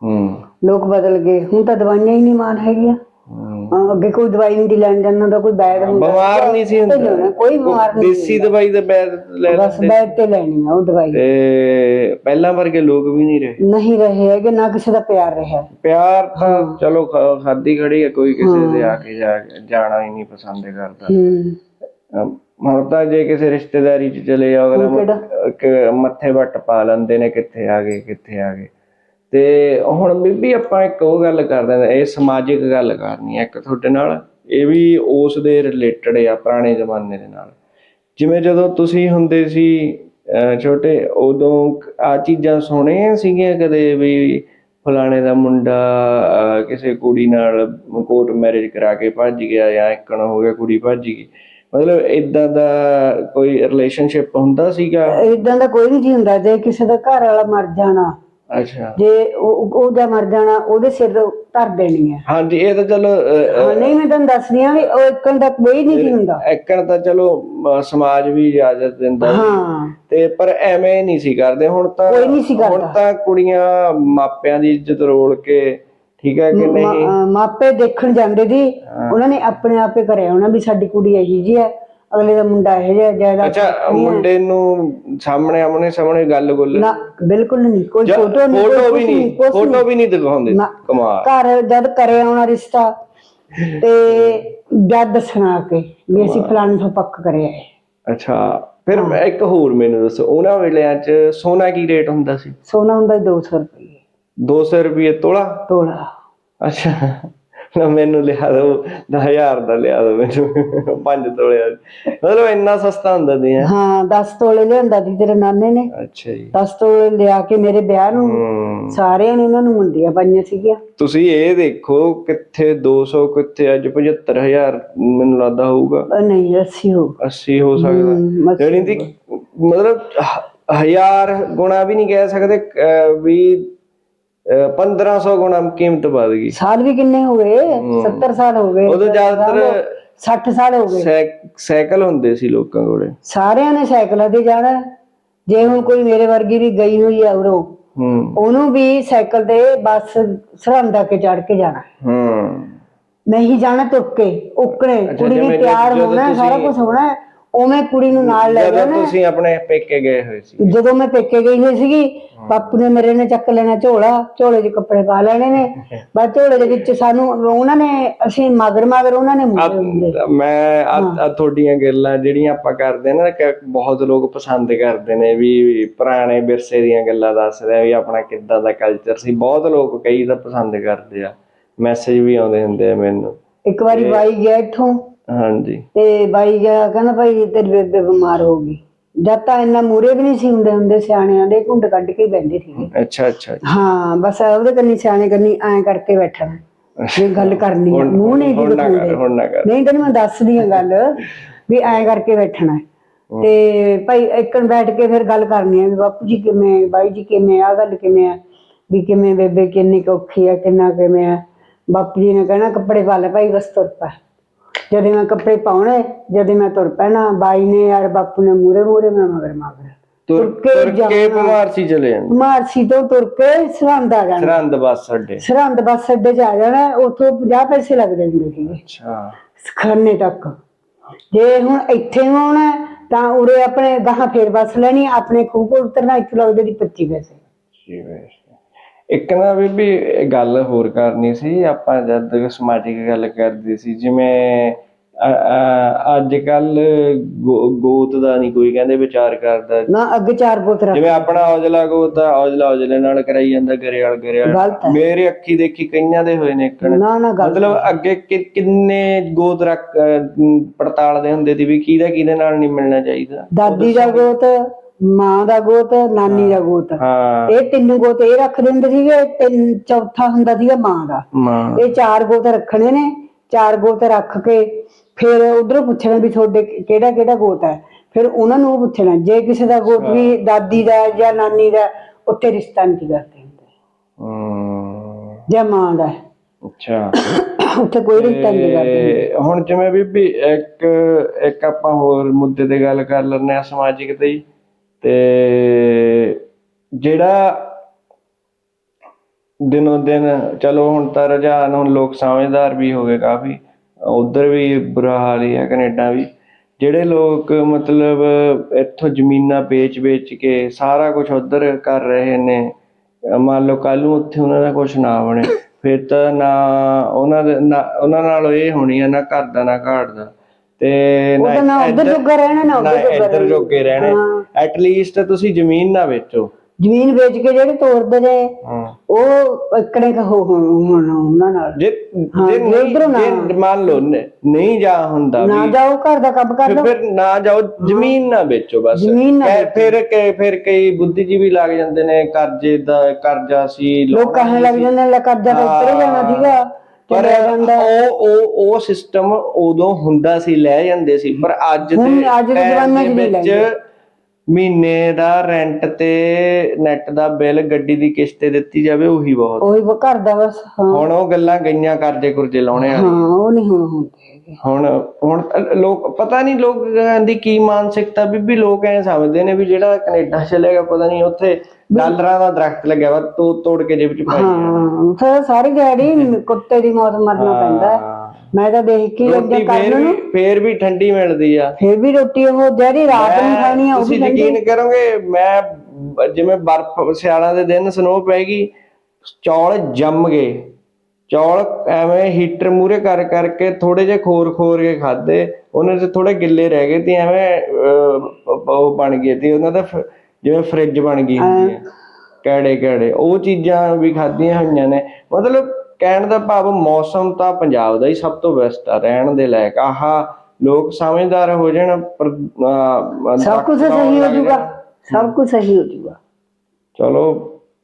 ਹੂੰ।
ਲੋਕ ਬਦਲ ਗਏ। ਹੁਣ ਤਾਂ ਦਵਾਈਆਂ ਹੀ ਨਹੀਂ ਮਾਨ ਹੈਗੀਆਂ।
ਹੂੰ।
ਅੱਗੇ ਕੋਈ ਦਵਾਈ ਨਹੀਂ ਲੈਣ ਜਾਂਦਾ ਤਾਂ ਕੋਈ ਬੈਡ ਹੁੰਦਾ।
ਬਿਮਾਰ ਨਹੀਂ ਸੀ
ਲੈਣਾ, ਕੋਈ ਬਿਮਾਰ ਨਹੀਂ
ਦੇਸੀ ਦਵਾਈ ਦਾ ਬੈਦ ਲੈ
ਬਸ ਬੈਡ ਤੇ ਲੈਣੀ ਆ ਉਹ ਦਵਾਈ।
ਤੇ ਪਹਿਲਾਂ ਵਰਗੇ ਲੋਕ ਵੀ ਨਹੀਂ ਰਹੇ।
ਨਹੀਂ ਰਹੇ ਹੈਗੇ ਨਾ ਕਿਸੇ ਦਾ ਪਿਆਰ ਰਿਹਾ।
ਪਿਆਰ ਤਾਂ ਚਲੋ ਖਾਦੀ ਖੜੀ ਹੈ ਕੋਈ ਕਿਸੇ ਦੇ ਆ ਕੇ ਜਾਣਾ ਹੀ ਨਹੀਂ ਪਸੰਦ ਕਰਦਾ। ਤਾਂ ਜੇ ਕਿਸੇ ਰਿਸ਼ਤੇਦਾਰੀ 'ਚ ਚਲੇ ਜਾਓ ਅਗਲਾ ਮੱਥੇ ਵੱਟ ਪਾ ਲੈਂਦੇ ਨੇ ਕਿੱਥੇ ਆ ਗਏ ਕਿੱਥੇ ਆ ਗਏ। ਤੇ ਹੁਣ ਬੀਬੀ ਆਪਾਂ ਇੱਕ ਉਹ ਗੱਲ ਕਰਦੇ ਹਾਂ, ਇਹ ਸਮਾਜਿਕ ਗੱਲ ਕਰਨੀ ਹੈ ਇੱਕ ਤੁਹਾਡੇ ਨਾਲ। ਇਹ ਵੀ ਉਸ ਦੇ ਰਿਲੇਟਡ ਆ ਪੁਰਾਣੇ ਜ਼ਮਾਨੇ ਦੇ ਨਾਲ। ਜਿਵੇਂ ਜਦੋਂ ਤੁਸੀਂ ਹੁੰਦੇ ਸੀ ਛੋਟੇ, ਉਦੋਂ ਆ ਚੀਜ਼ਾਂ ਸੁਣੀਆਂ ਸੀਗੀਆਂ ਕਦੇ ਵੀ? ਫਲਾਣੇ ਦਾ ਮੁੰਡਾ ਕਿਸੇ ਕੁੜੀ ਨਾਲ ਕੋਰਟ ਮੈਰਿਜ ਕਰਾ ਕੇ ਭੱਜ ਗਿਆ ਜਾਂ ਇੱਕਣ ਹੋ ਗਿਆ ਕੁੜੀ ਭੱਜ ਗਈ। ਮਤਲਬ ਇਦਾਂ ਦਾ ਕੋਈ ਰਿਲੇਸ਼ਨਸ਼ਿਪ ਹੁੰਦਾ ਸੀਗਾ?
ਇਦਾਂ ਦਾ ਕੋਈ ਨਹੀਂ ਜੀ ਹੁੰਦਾ, ਜੇ ਕਿਸੇ ਦਾ ਘਰ ਵਾਲਾ ਮਰ ਜਾਣਾ
ਅੱਛਾ।
ਜੇ ਉਹ ਉਹਦਾ ਮਰ ਜਾਣਾ ਉਹਦੇ ਸਿਰ ਧਰ ਦੇਣੀ ਹੈ।
ਹਾਂਜੀ ਇਹ ਤਾਂ ਚਲੋ ਅਹ,
ਨਹੀਂ ਮੈਂ ਤੁਹਾਨੂੰ ਦੱਸਦੀ ਆ ਵੀ ਉਹ ਇੱਕਣ ਦਾ ਕੋਈ ਨਹੀਂ ਜੀ ਹੁੰਦਾ।
ਇੱਕਣ ਤਾਂ ਚਲੋ ਅਹ, ਸਮਾਜ ਵੀ ਇਜਾਜ਼ਤ ਦਿੰਦਾ ਸੀ।
ਹਾਂ।
ਤੇ ਪਰ ਐਵੇਂ ਨਹੀਂ ਸੀ ਕਰਦੇ। ਹੁਣ ਤਾਂ
ਕੋਈ ਨਹੀਂ ਸੀ
ਹੁਣ
ਕਰਦਾ।
ਤਾਂ ਕੁੜੀਆਂ ਮਾਪਿਆਂ ਦੀ ਇੱਜ਼ਤ ਰੋਲ ਕੇ ਠੀਕ ਹੈ ਕਿ ਨਹੀਂ?
ਅਹ ਮਾਪੇ ਦੇਖਣ ਜਾਂਦੇ ਸੀ। ਉਹਨਾਂ ਨੇ ਆਪਣੇ ਆਪੇ ਕਰਿਆ ਹੋਣਾ ਵੀ ਸਾਡੀ ਕੁੜੀ ਇਹੀ ਜੀ ਹੈ। ਅਗਲੇ ਦਾ ਮੁੰਡਾ ਇਹ ਜਿਹਾ ਜਾਇਦਾ।
ਅੱਛਾ ਮੁੰਡੇ ਨੂੰ ਸਾਹਮਣੇ ਆਮਣੇ ਸਾਹਮਣੇ ਗੱਲ ਗੁੱਲ।
ਨਾ ਬਿਲਕੁਲ ਨਹੀਂ ਕੋਈ ਫੋਟੋ ਨਹੀਂ
ਫੋਟੋ ਵੀ ਨਹੀਂ ਫੋਟੋ ਵੀ ਨਹੀਂ ਦਿਖਾਉਂਦੇ। ਕਮਾਲ।
ਘਰ ਜਦ ਕਰੇ ਆਉਣਾ ਰਿਸ਼ਤਾ ਤੇ ਜਦ ਦੱਸਣਾ ਕਿ ਵੀ ਅਸੀਂ ਫਲਾਣੇ ਤੋਂ ਪੱਕ ਕਰਿਆ ਹੈ
ਅੱਛਾ ਫਿਰ ਮੈਂ ਇੱਕ ਹੋਰ ਮੈਨੂੰ ਦੱਸੋ ਉਹਨਾਂ ਵੇਲਿਆਂ 'ਚ ਸੋਨਾ ਕੀ ਰੇਟ ਹੁੰਦਾ ਸੀ?
ਸੋਨਾ ਹੁੰਦਾ 200 ਰੁਪਏ
200 ਰੁਪਏ ਤੋਲਾ?
ਤੋਲਾ।
ਅੱਛਾ। ਨਾ ਮੈਨੂੰ ਲਿਆ ਦੋ 10000 ਦਾ ਲਿਆ ਦੋ ਮੈਨੂੰ। ਪੰਜ ਤੋਲਿਆ ਮਤਲਬ ਇੰਨਾ ਸਸਤਾ ਹੁੰਦਾ ਸੀ ਹੈਂ?
ਹਾਂ 10 ਤੋਲੇ ਲਿਆਂਦਾ ਸੀ ਤੇਰੇ ਨਾਨੇ ਨੇ।
ਅੱਛਾ ਜੀ।
10 ਤੋਲੇ ਲਿਆ ਕੇ ਮੇਰੇ ਵਿਆਹ ਨੂੰ
ਹਮ,
ਸਾਰਿਆਂ ਨੇ ਉਹਨਾਂ ਨੂੰ ਮੁੰਦੀਆਂ ਪਾਈਆਂ ਸੀਗੀਆਂ।
ਤੁਸੀਂ ਇਹ ਦੇਖੋ ਕਿੱਥੇ 200 ਕਿੱਥੇ ਅੱਜ 75000 ਮੈਨੂੰ ਲੱਗਦਾ ਹੋਊਗਾ।
ਉਹ ਨਹੀਂ ਅੱਸੀ ਹੋ।
80 ਹੋ ਸਕਦਾ। ਜਿਹੜੀ ਦੀ ਮਤਲਬ ਹ- ਹਜ਼ਾਰ ਗੁਣਾ ਵੀ ਨਹੀਂ ਕਹਿ ਸਕਦੇ ਅਹ, ਵੀ ਅਹ, 1500 ਗੁਣਾ ਕੀਮਤ ਵੱਧ ਗਈ।
ਸਾਲ ਵੀ ਕਿੰਨੇ ਹੋ ਗਏ? 70 ਸਾਲ ਹੋ ਗਏ।
ਉਦੋਂ ਜ਼ਿਆਦਾਤਰ
60 ਸਾਲ ਹੋ ਗਏ।
ਸਾਈਕ- ਸਾਈਕਲ ਹੁੰਦੇ ਸੀ ਲੋਕਾਂ ਕੋਲੇ।
ਸਾਰਿਆਂ ਨੇ ਸਾਈਕਲਾਂ ਤੇ ਜਾਣਾ। ਜੇ ਹੁਣ ਕੋਈ ਮੇਰੇ ਵਰਗੀ ਵੀ ਗਈ ਹੋਈ ਆ ਉਰੋਂ
ਹੂੰ।
ਉਹਨੂੰ ਵੀ ਸਾਈਕਲ ਤੇ ਬੱਸ ਸਰਹੰਦਾ ਕੇ ਚੜ ਕੇ ਜਾਣਾ।
ਹੂੰ।
ਮੈਂ ਹੀ ਜਾਣਾ ਤੁਰ ਕੇ ਉਕੜੇ ਕੁੜੀ ਦੀ ਤਿਆਰ ਹੋਣਾ ਸਾਰਾ ਕੁਝ ਹੋਣਾ। ਉਵੇਂ ਕੁੜੀ ਨੂੰ ਨਾਲ ਲੈ
ਜਦੋਂ
ਜਾਣਾ
ਤੁਸੀਂ ਆਪਣੇ ਪੇਕੇ ਗਏ ਹੋਏ ਸੀ।
ਜਦੋਂ ਮੈਂ ਪੇਕੇ ਗਈ ਹੋਈ ਸੀਗੀ ਬਾਪੂ ਨੇ ਮੇਰੇ ਨੇ ਚੱਕ ਲੈਣਾ ਝੋਲਾ ਝੋਲੇ 'ਚ ਕੱਪੜੇ ਪਾ ਲੈਣੇ ਨੇ। ਬਸ ਝੋਲੇ ਦੇ ਵਿੱਚ ਸਾਨੂੰ ਉਹਨਾਂ ਨੇ ਅਸੀਂ ਮਗਰ ਮਗਰ ਉਹਨਾਂ ਨੇ ਹੁੰਦੇ
ਮੈਂ ਆ ਆ ਤੁਹਾਡੀਆਂ ਗੱਲਾਂ ਜਿਹੜੀਆਂ ਆਪਾਂ ਕਰਦੇ ਨਾ ਕਿ ਬਹੁਤ ਲੋਕ ਪਸੰਦ ਕਰਦੇ ਨੇ ਵੀ ਪੁਰਾਣੇ ਵਿਰਸੇ ਦੀਆਂ ਗੱਲਾਂ ਦੱਸਦੇ ਆ ਵੀ ਆਪਣਾ ਕਿੱਦਾਂ ਦਾ ਕਲਚਰ ਸੀ। ਬਹੁਤ ਲੋਕ ਕਈ ਤਾਂ ਪਸੰਦ ਕਰਦੇ ਆ। ਮੈਸੇਜ ਵੀ ਆਉਂਦੇ ਹੁੰਦੇ ਆ ਮੈਨੂੰ।
ਇੱਕ ਵਾਰੀ ਬਾਈ ਗਿਆ ਇੱਥੋਂ।
ਹਾਂਜੀ।
ਤੇ ਬਾਈ ਗਿਆ ਕਹਿੰਦਾ ਭਾਈ ਤੇਰੀ ਬੇਬੇ ਬਿਮਾਰ ਹੋ ਗਈ। ਜਦ ਤਾਂ ਇੰਨਾ ਮੂਰੇ ਵੀ ਨਹੀਂ ਸੀ ਹੁੰਦੇ ਹੁੰਦੇ ਸਿਆਣਿਆਂ ਦੇ ਘੁੰਡ ਕੱਢ ਕੇ ਬੈਠੇ ਸੀਗੇ।
ਅੱਛਾ ਅੱਛਾ
ਹਾਂ ਬਸ ਉਹਦੇ ਕੰਨੀ ਸਿਆਣੇ ਕੰਨੀ ਐਂ ਕਰਕੇ ਬੈਠਣਾ ਜੇ ਗੱਲ ਕਰਨੀ ਮੂੰਹ ਨਹੀਂ ਜੀ ਦਿਖਾਉਂਦੇ। ਨਹੀਂ ਤੈਨੂੰ ਮੈਂ ਦੱਸਦੀ ਆ ਗੱਲ ਵੀ ਐਂ ਕਰਕੇ ਬੈਠਣਾ। ਤੇ ਭਾਈ ਇੱਕਣ ਬੈਠ ਕੇ ਫਿਰ ਗੱਲ ਕਰਨੀ ਆ ਵੀ ਬਾਪੂ ਜੀ ਕਿਵੇਂ ਬਾਈ ਜੀ ਕਿਵੇਂ ਆ ਗੱਲ ਕਿਵੇਂ ਆ? ਵੀ ਕਿਵੇਂ ਬੇਬੇ ਕਿੰਨੀ ਔਖੀ ਆ ਕਿੰਨਾ ਕਿਵੇਂ ਆ? ਬਾਪੂ ਜੀ ਨੇ ਕਹਿਣਾ ਕੱਪੜੇ ਪਾ ਲੈ ਭਾਈ ਬਸ ਤੁਰ ਪਾ। ਜਦੋਂ ਮੈਂ ਕੱਪੜੇ ਪਾਉਣੇ ਜਦੋਂ ਮੈਂ ਤੁਰ ਪੈਣਾ ਬਾਈ ਨੇ ਯਾਰ ਬਾਪੂ ਨੇ ਮੂਰੇ ਮੂਰੇ ਮੈਂ ਮਗਰ ਮਗਰ
ਤੁਰ
ਤੁਰ ਕੇ
ਤੁਰ ਕੇ
ਜਾਣਾ।
ਬਿਮਾਰ ਸੀ ਚਲੇ ਜਾਂਦੇ।
ਮਾਰਸੀ ਤੋਂ ਤੁਰ ਕੇ ਸਰਹੰਦ ਆ ਜਾਣਾ।
ਸਰਹੰਦ ਬੱਸ ਅੱਡੇ।
ਸਰਹੰਦ ਬੱਸ ਅੱਡੇ 'ਚ ਆ ਜਾਣਾ ਉੱਥੋਂ 50 ਪੈਸੇ ਲੱਗ ਜਾਂਦੇ ਸੀਗੇ।
ਅੱਛਾ।
ਖਰਨੇ ਤੱਕ। ਜੇ ਹੁਣ ਇੱਥੇ ਨੂੰ ਆਉਣਾ ਹੈ, ਤਾਂ ਉਰੇ ਆਪਣੇ ਗਾਹਾਂ ਫੇਰ ਬੱਸ ਲੈਣੀ ਆਪਣੇ ਖੂਹ ਕੋਲ ਉਤਰਨਾ ਇੱਥੇ ਲੱਗਦੇ ਦੀ 25 ਪੈਸੇ।
ਜੀ ਵੈਸੇ। ਇੱਕ ਨਾ ਬੀਬੀ ਇਹ ਗੱਲ ਹੋਰ ਕਰਨੀ ਸੀ ਆਪਾਂ ਜਦ ਸਮਾਜਿਕ ਗੱਲ ਕਰਦੇ ਸੀ ਜਿਵੇਂ ਅੱਜ ਕੱਲ ਗੋਤ ਦਾ ਨਹੀਂ ਕੋਈ ਕਹਿੰਦੇ ਵਿਚਾਰ ਕਰਦਾ।
ਨਾ ਅੱਗੇ ਚਾਰ ਬੋਤ ਰੱਖ।
ਜਿਵੇਂ ਆਪਣਾ ਔਜਲਾ ਗੋਤ ਆ ਔਜਲਾ ਔਜਲੇ ਨਾਲ ਕਰਾਈ ਜਾਂਦਾ ਗਰੇਵਾਲ ਗਰੇਵਾਲ। ਮੇਰੇ ਅੱਖੀ ਦੇਖੀ ਕਈਆਂ ਦੇ ਹੋਏ ਨੇ ਇੱਕਣ।
ਨਾ ਨਾ ਗੱਲ
ਮਤਲਬ ਅੱਗੇ ਕਿੰਨੇ ਗੋਤ ਰੱਖ ਅਹ, ਪੜਤਾਲਦੇ ਹੁੰਦੇ ਸੀ ਵੀ ਕਿਹਦਾ ਕਿਹਦੇ ਨਾਲ ਨਹੀਂ ਮਿਲਣਾ ਚਾਹੀਦਾ।
ਦਾਦੀ ਦਾ ਗੋਤ ਮਾਂ ਦਾ ਗੋਤ ਨਾਨੀ ਦਾ ਗੋਤ।
ਹਾਂ।
ਇਹ ਤਿੰਨ ਗੋਤ ਇਹ ਰੱਖ ਦਿੰਦੇ ਸੀਗੇ ਤਿੰਨ ਚੌਥਾ ਹੁੰਦਾ ਸੀਗਾ ਮਾਂ ਦਾ।
ਮਾਂ।
ਇਹ ਚਾਰ ਗੋਤ ਰੱਖਣੇ ਨੇ ਚਾਰ ਗੋਤ ਰੱਖ ਕੇ ਫਿਰ ਉਧਰੋਂ ਪੁੱਛਣਾ ਵੀ ਤੁਹਾਡੇ ਕਿਹੜਾ ਕਿਹੜਾ ਗੋਤ ਹੈ? ਫਿਰ ਉਹਨਾਂ ਨੂੰ ਪੁੱਛਣਾ ਜੇ ਕਿਸੇ ਦਾ ਗੋਤ ਵੀ ਦਾਦੀ ਦਾ ਜਾਂ ਨਾਨੀ ਦਾ ਉੱਥੇ ਰਿਸ਼ਤਾ ਨਹੀਂ ਕਰਦੇ ਹੁੰਦੇ। ਜਾਂ ਮਾਂ ਦਾ
ਅੱਛਾ।
ਉੱਥੇ ਕੋਈ ਰਿਸ਼ਤਾ ਨਹੀਂ ਕਰਦੇ
ਹੁਣ ਜਿਵੇਂ ਬੀਬੀ ਇੱਕ ਇੱਕ ਆਪਾਂ ਹੋਰ ਮੁੱਦੇ ਤੇ ਗੱਲ ਕਰ ਲੈਂਦੇ ਆ ਸਮਾਜਿਕ ਤੇ ਹੀ। ਤੇ ਜਿਹੜਾ ਦਿਨੋਂ ਦਿਨ, ਚਲੋ ਹੁਣ ਤਾਂ ਰੁਝਾਨ ਹੁਣ ਲੋਕ ਸਮਝਦਾਰ ਵੀ ਹੋ ਗਏ ਕਾਫੀ, ਉਧਰ ਵੀ ਬੁਰਾ ਹਾਲ ਹੀ ਹੈ ਕੈਨੇਡਾ ਵੀ। ਜਿਹੜੇ ਲੋਕ ਮਤਲਬ ਇੱਥੋਂ ਜ਼ਮੀਨਾਂ ਵੇਚ-ਵੇਚ ਕੇ ਸਾਰਾ ਕੁਝ ਉਧਰ ਕਰ ਰਹੇ ਨੇ, ਮੰਨ ਲਓ ਕੱਲ ਨੂੰ ਉੱਥੇ ਉਹਨਾਂ ਦਾ ਕੁਝ ਨਾ ਬਣੇ, ਫਿਰ ਤਾਂ ਨਾ ਉਹਨਾਂ ਦੇ, ਨਾ ਉਹਨਾਂ ਨਾਲ ਇਹ ਹੋਣੀ ਆ ਨਾ ਘਰ ਦਾ, ਨਾ ਘਾਟ ਦਾ। ਤੇ
ਉਹਦਾ ਨਾ ਉਧਰ ਜੋਗਾ ਰਹਿਣਾ ਨਾ ਉਧਰ ਜੋਗਾ
ਇੱਧਰ
ਰਹਿਣਾ।
ਜੋਗੇ ਰਹਿਣੇ। ਐਟ ਲੀਸਟ ਤੁਸੀਂ ਜ਼ਮੀਨ ਨਾ ਵੇਚੋ।
ਜ਼ਮੀਨ ਵੇਚ ਕੇ ਜਿਹੜੇ ਤੋਰਦੇ ਨੇ ਉਹ ਇਕੜੇ ਕਹੋ ਹੁਣ ਉਹਨਾਂ ਨਾਲ।
ਜੇ ਜੇ ਨਹੀਂ ਮੰਨ ਲਓ ਨਹੀਂ ਜਾ ਹੁੰਦਾ
ਨਾ
ਵੀ
ਜਾਓ ਘਰ ਦਾ ਕੰਮ ਕਰ ਲਓ।
ਫਿਰ ਨਾ ਜਾਓ ਜ਼ਮੀਨ ਨਾ ਵੇਚੋ ਬਸ। ਫਿਰ ਕਿ ਫਿਰ ਕਈ ਬੁੱਧੀਜੀਵੀ ਲੱਗ ਜਾਂਦੇ ਨੇ ਕਰਜ਼ੇ ਦਾ ਕਰਜ਼ਾ ਸੀ
ਲੋਕ ਕਹਿਣ ਲੱਗ ਜਾਂਦੇ ਨੇ ਕਰਜ਼ਾ ਤਾਂ ਉੱਤਰ ਜਾਣਾ ਸੀਗਾ।
ਪਰ ਉਹ ਉਹ ਉਹ ਸਿਸਟਮ ਉਦੋਂ ਹੁੰਦਾ ਸੀ ਲੈ ਜਾਂਦੇ ਸੀ। ਪਰ ਅੱਜ ਦੇ
ਅੱਜ ਦੇ ਜ਼ਮਾਨੇ
ਵਿੱਚ ਮਹੀਨੇ ਦਾ ਰੈਂਟ ਤੇ ਨੈਟ ਦਾ ਬਿੱਲ ਗੱਡੀ ਦੀ ਕਿਸ਼ਤ ਤੇ ਦਿੱਤੀ ਜਾਵੇ ਉਹੀ ਬਹੁਤ।
ਉਹੀ ਘਰ ਦਾ ਬਸ ਹਾਂ।
ਹੁਣ ਉਹ ਗੱਲਾਂ ਗਈਆਂ ਕਰਜ਼ੇ ਕੁਰਜ਼ੇ ਲਾਉਣੇ ਵਾਲੀ।
ਹਾਂ ਉਹ ਨਹੀਂ ਹੁਣ ਹੁੰਦੇ।
ਹੁਣ ਹੁਣ ਲੋਕ ਪਤਾ ਨਹੀਂ ਲੋਕਾਂ ਦੀ ਕੀ ਮਾਨਸਿਕਤਾ ਬੀਬੀ ਲੋਕ ਐ ਸਮਝਦੇ ਨੇ ਵੀ ਜਿਹੜਾ ਕੈਨੇਡਾ ਚਲੇ ਗਿਆ ਪਤਾ ਨਹੀਂ ਉੱਥੇ ਡਾਲਰਾਂ ਦਾ ਦਰਖਤ ਲੱਗਿਆ ਵਾ ਤੋ ਤੋੜ ਕੇ ਜੇਬ ਚ ਪਾਈ
ਹਾਂ ਫਿਰ ਸਾਰੀ ਦਿਹਾੜੀ ਕੁੱਤੇ ਦੀ ਮੌਤ ਮਰਨਾ ਪੈਂਦਾ। ਮੈਂ ਤਾਂ ਦੇਖ ਕੇ
ਰੋਟੀ
ਲੱਗਾ
ਫੇਰ
ਕਰਨ ਨੂੰ।
ਫੇਰ ਵੀ ਠੰਡੀ ਮਿਲਦੀ ਆ।
ਫਿਰ ਵੀ ਰੋਟੀ ਉਹ ਜਿਹੜੀ ਰਾਤ ਨੂੰ ਖਾਣੀ ਆ ਉਹ ਵੀ
ਤੁਸੀਂ ਯਕੀਨ ਕਰੋਗੇ ਮੈਂ ਜਿਵੇਂ ਬਰਫ਼ ਸਿਆਲਾਂ ਦੇ ਦਿਨ ਸਨੋ ਪੈਗੀ ਚੌਲ ਜੰਮ ਗਏ। ਚੌਲ ਐਵੇਂ ਹੀਟਰ ਮੂਰੇ ਕਰ ਕਰਕੇ ਥੋੜੇ ਜਿਹਾ ਖੋਰ ਖੋਰ ਕੇ ਖਾਦੇ ਉਹਨਾਂ ਦੇ ਥੋੜੇ ਗਿੱਲੇ ਰਹਿ ਗਏ ਤੇ ਐਵੇਂ ਉਹ ਬਣ ਗਏ ਤੇ ਉਹਨਾਂ ਦਾ ਜਿਵੇਂ ਫ੍ਰਿਜ ਬਣ ਗਈ ਹੁੰਦੀ ਹੈ। ਕਿਹੜੇ ਕਿਹੜੇ ਉਹ ਚੀਜ਼ਾਂ ਵੀ ਖਾਧੀਆਂ ਹੋਈਆਂ ਨੇ। ਮਤਲਬ ਕਹਿਣ ਦਾ ਭਾਵ ਮੌਸਮ ਤਾਂ ਪੰਜਾਬ ਦਾ ਹੀ ਸਭ ਤੋਂ ਬੈਸਟ ਆ ਰਹਿਣ ਦੇ ਲਾਇਕ। ਆਹਾ ਲੋਕ ਸਮਝਦਾਰ ਹੋ ਜਾਣ
ਸਭ ਕੁਝ ਸਹੀ ਹੋ ਜਾਊਗਾ। ਸਭ ਕੁਝ ਸਹੀ ਹੋ ਜਾਊਗਾ।
ਚਲੋ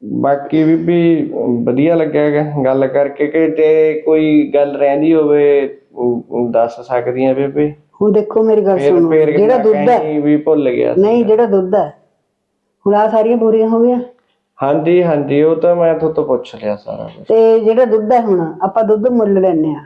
ਬਾਕੀ ਵੀ ਵੀ ਵਧੀਆ ਲੱਗਿਆ ਗਾ ਗੱਲ ਕਰਕੇ ਕਿ ਤੇ ਕੋਈ ਗੱਲ ਰਹਿੰਦੀ ਹੋਵੇ ਉਹ ਦੱਸ ਸਕਦੀਆਂ ਬੇਬੇ।
ਹੁਣ ਦੇਖੋ ਮੇਰੀ ਗੱਲ ਸੁਣੋ।
ਫੇਰ
ਜਿਹੜਾ ਦੁੱਧ ਹੈ
ਕਹਿਣੀ ਵੀ ਭੁੱਲ ਗਿਆ।
ਨਹੀਂ ਜਿਹੜਾ ਦੁੱਧ ਹੈ। ਹੁਣ ਆ ਸਾਰੀਆਂ ਪੂਰੀਆਂ ਹੋ ਗਈਆਂ।
ਹਾਂਜੀ ਹਾਂਜੀ ਉਹ ਤਾਂ ਮੈਂ ਤੁਹਾਡੇ ਤੋਂ ਪੁੱਛ ਲਿਆ ਸਾਰਾ
ਤੇ ਜਿਹੜਾ ਦੁੱਧ ਹੈ ਹੁਣ ਆਪਾਂ ਦੁੱਧ ਮੁੱਲ ਲੈਨੇ ਆ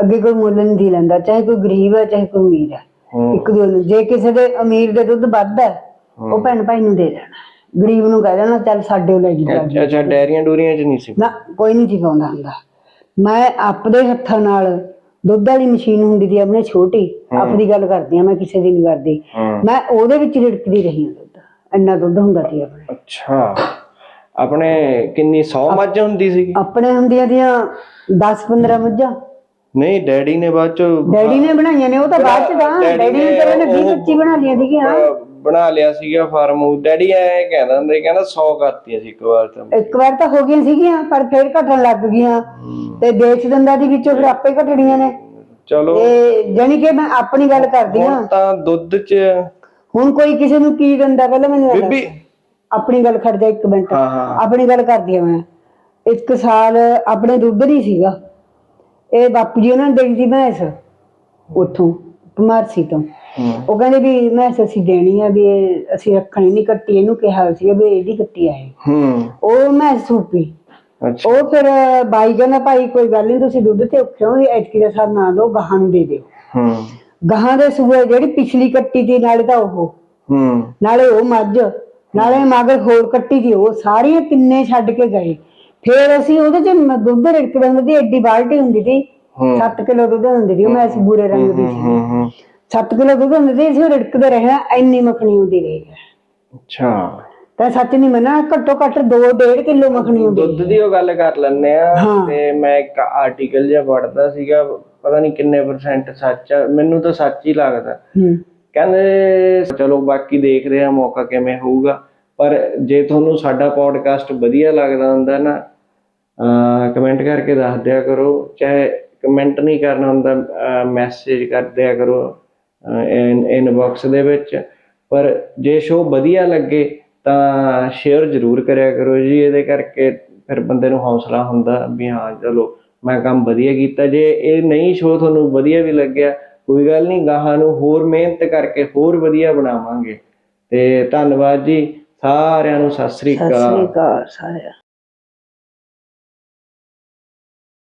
ਅੱਗੇ ਕੋਈ ਮੁੱਲ ਨਹੀਂ ਦੀ ਲੈਂਦਾ। ਚਾਹੇ ਕੋਈ ਗਰੀਬ ਹੈ ਚਾਹੇ ਕੋਈ ਅਮੀਰ ਹੈ।
ਹੂੰ।
ਇੱਕ ਦੂਜੇ ਨੂੰ ਜੇ ਕਿਸੇ ਦੇ ਅਮੀਰ ਦੇ ਦੁੱਧ ਵੱਧ ਹੈ ਉਹ ਭੈਣ ਭਾਈ ਨੂੰ ਦੇ ਦੇਣਾ। ਗਰੀਬ ਨੂੰ ਕਹਿ ਦੇਣਾ ਚੱਲ ਸਾਡੇ ਲੈ ਜੀ।
ਅੱਛਾ ਅੱਛਾ ਡੈਰੀਆਂ ਡੂਰੀਆਂ ਚ ਨਹੀਂ ਸੀ।
ਨਾ ਕੋਈ ਨਹੀਂ ਜੀ ਪਾਉਂਦਾ ਹੁੰਦਾ। ਮੈਂ ਆਪਦੇ ਹੱਥਾਂ ਨਾਲ ਦੁੱਧ ਵਾਲੀ ਮਸ਼ੀਨ ਹੁੰਦੀ ਸੀ ਆਪਣੇ ਛੋਟੀ ਆਪਣੀ ਗੱਲ ਕਰਦੀ ਆ ਮੈਂ ਕਿਸੇ ਦੀ ਨਹੀਂ ਕਰਦੀ।
ਹੂੰ।
ਮੈਂ ਉਹਦੇ ਵਿੱਚ ਰਿੜਕਦੀ ਰਹੀ ਹਾਂ ਦੁੱਧ ਇੰਨਾ ਦੁੱਧ ਹੁੰਦਾ ਸੀ ਆਪਣੇ।
ਅੱਛਾ ਆਪਣੇ ਕਿੰਨੀ 100 ਮੱਝ ਹੁੰਦੀ ਸੀ
ਆਪਣੇ ਹੁੰਦੀਆਂ ਦੀਆਂ 10 15 ਮੱਝਾਂ।
ਨਹੀਂ ਡੈਡੀ ਨੇ ਬਾਅਦ ਚ
ਡੈਡੀ ਨੇ ਬਣਾਈਆਂ ਨੇ ਉਹ ਤਾਂ ਬਾਅਦ ਚ ਦਾ
ਡੈਡੀ
ਨੇ ਤਾਂ ਇਹਨੇ 20
ਉਹ-
25 ਬਣਾ ਲਈਆਂ ਸੀਗੀਆਂ।
ਅਹ ਬਣਾ ਲਿਆ ਸੀਗਾ ਫਾਰਮ ਡੈਡੀ ਐ ਕਹਿੰਦਾ ਹੁੰਦਾ ਸੀ, ਕਹਿੰਦਾ 100 ਕਰਤੀਆਂ ਸੀ ਇੱਕ ਵਾਰ ਤਾਂ।
ਇੱਕ ਵਾਰ ਤਾਂ ਹੋ ਗਈਆਂ ਸੀਗੀਆਂ ਪਰ ਫੇਰ ਘਟਣ ਲੱਗ ਗਈਆਂ। ਤੇ ਵੇਚ ਦਿੰਦਾ ਦੀ ਵਿੱਚੋਂ ਫਿਰ ਆਪੇ ਘਟਣੀਆਂ ਨੇ।
ਚਲੋ।
ਤੇ ਜਾਣੀ ਕਿ ਮੈਂ ਆਪਣੀ ਗੱਲ ਕਰਦੀ ਹਾਂ।
ਹੁਣ ਤਾਂ ਦੁੱਧ ਚ
ਹੁਣ ਕੋਈ ਕਿਸੇ ਨੂੰ ਕੀ ਦਿੰਦਾ ਪਹਿਲਾਂ ਮੈਨੂੰ ਇਹ ਦੱਸ।
ਬੀਬੀ।
ਆਪਣੀ ਗੱਲ ਖੜ ਜਾ ਇੱਕ ਮਿੰਟ।
ਹਾਂ ਹਾਂ।
ਆਪਣੀ ਗੱਲ ਕਰਦੀ ਆ ਮੈਂ। ਇੱਕ ਸਾਲ ਆਪਣੇ ਦੁੱਧ ਨਹੀਂ ਸੀਗਾ। ਇਹ ਬਾਪੂ ਜੀ ਉਹਨਾਂ ਨੇ ਦੇਣੀ ਸੀ ਮੈਂਸ ਉੱਥੋਂ ਕੁਮਾਰਸੀ ਤੋਂ।
ਹੂੰ
ਉਹ ਕਹਿੰਦੇ ਵੀ ਮੈਂਸ ਅਸੀਂ ਦੇਣੀ ਆ ਵੀ ਇਹ ਅਸੀਂ ਰੱਖਣੀ ਨਹੀਂ ਕੱਟੀ ਇਹਨੂੰ ਕਿਹਾ ਸੀ ਵੀ ਇਹਦੀ ਕੱਟੀ ਆ ਇਹ।
ਹੂੰ।
ਉਹ ਮੈਂਸ ਸੂਪੀ।
ਅੱਛਾ।
ਉਹ ਫਿਰ ਬਾਈ ਕਹਿੰਦਾ ਭਾਈ ਕੋਈ ਗੱਲ ਨਹੀਂ ਤੁਸੀਂ ਦੁੱਧ ਤੇ ਹੋ ਵੀ ਐਤਕੀ ਦਾ ਸਾਰ ਨਾ ਦਿਓ ਗਾਹਾਂ ਨੂੰ ਦੇ ਦਿਓ।
ਹੂੰ।
ਗਾਹਾਂ ਦੇ ਸੂਏ ਜਿਹੜੀ ਪਿਛਲੀ ਕੱਟੀ ਸੀ ਨਾਲੇ ਤਾਂ ਉਹ।
ਹੂੰ।
ਨਾਲੇ ਉਹ ਮੱਝ ਨਾਲੇ ਮਗਰ ਹੋਰ ਕੱਟੀ ਦੀ ਉਹ ਸਾਰੀਆਂ ਤਿੰਨੇ ਛੱਡ ਕੇ ਗਏ। ਫਿਰ ਅਸੀਂ ਉਹਦੇ ਚ ਮ- ਦੁੱਧ ਰਿੜਕਦੇ ਹੁੰਦੇ ਸੀ ਐਡੀ ਬਾਲਟੀ ਹੁੰਦੀ ਸੀ
ਹੂੰ।
7 ਕਿਲੋ ਦੁੱਧ ਹੁੰਦੀ ਸੀ ਉਹ ਮੈਂ ਬੂਰੇ ਰੰਗ ਦੀ ਸੀ। 7 ਕਿਲੋ ਦੁੱਧ ਹੁੰਦੀ ਸੀ ਅਸੀਂ ਉਹ ਰਿੜਕਦੇ ਰਹੇ ਇੰਨੀ ਮੱਖਣੀ ਹੁੰਦੀ ਰਹੀ ਹੈ।
ਅੱਛਾ।
ਤਾਂ ਸੱਚ ਨਹੀਂ ਮੰਨਾ ਘੱਟੋ ਘੱਟ 2.5 ਕਿਲੋ ਮੱਖਣੀ ਹੁੰਦੀ
ਦੁੱਧ ਦੀ ਉਹ ਗੱਲ ਕਰ ਲੈਂਦੇ ਆ
ਹਾਂ।
ਤੇ ਮੈਂ ਇੱਕ ਆਰਟੀਕਲ ਜਿਹਾ ਪੜ੍ਹਦਾ ਸੀਗਾ ਪਤਾ ਨਹੀਂ ਕਿੰਨੇ ਪਰਸੈਂਟ ਸੱਚ ਆ ਮੈਨੂੰ ਤਾਂ ਸੱਚ ਹੀ ਲੱਗਦਾ।
ਹੂੰ।
ਕਹਿੰਦੇ ਚਲੋ ਬਾਕੀ ਦੇਖਦੇ ਆ ਮੌਕਾ ਕਿਵੇਂ ਹੋਊਗਾ ਪਰ ਜੇ ਤੁਹਾਨੂੰ ਸਾਡਾ ਪੋਡਕਾਸਟ ਵਧੀਆ ਲੱਗਦਾ ਹੁੰਦਾ ਨਾ ਕਮੈਂਟ ਕਰਕੇ ਦੱਸ ਦਿਆ ਕਰੋ ਚਾਹੇ ਕਮੈਂਟ ਨਹੀਂ ਕਰਨਾ ਹੁੰਦਾ ਮੈਸੇਜ ਕਰ ਦਿਆ ਕਰੋ। ਇਨਬਾਕਸ ਦੇ ਵਿੱਚ। ਪਰ ਜੇ ਸ਼ੋਅ ਵਧੀਆ ਲੱਗੇ ਤਾਂ ਸ਼ੇਅਰ ਜ਼ਰੂਰ ਕਰਿਆ ਕਰੋ ਜੀ। ਇਹਦੇ ਕਰਕੇ ਫਿਰ ਬੰਦੇ ਨੂੰ ਹੌਸਲਾ ਹੁੰਦਾ ਵੀ ਹਾਂ ਚਲੋ ਮੈਂ ਕੰਮ ਵਧੀਆ ਕੀਤਾ। ਜੇ ਇਹ ਨਹੀਂ ਸ਼ੋਅ ਤੁਹਾਨੂੰ ਵਧੀਆ ਵੀ ਲੱਗਿਆ ਕੋਈ ਗੱਲ ਨਹੀਂ ਗਾਹਾਂ ਨੂੰ ਹੋਰ ਮਿਹਨਤ ਕਰਕੇ ਹੋਰ ਵਧੀਆ ਬਣਾਵਾਂਗੇ। ਤੇ ਧੰਨਵਾਦ ਜੀ। ਸਾਰਿਆਂ ਨੂੰ ਸਤਿ ਸ੍ਰੀ
ਸਤਿ
ਅਕਾਲ।
ਸ੍ਰੀ ਅਕਾਲ ਸਾਰਿਆਂ।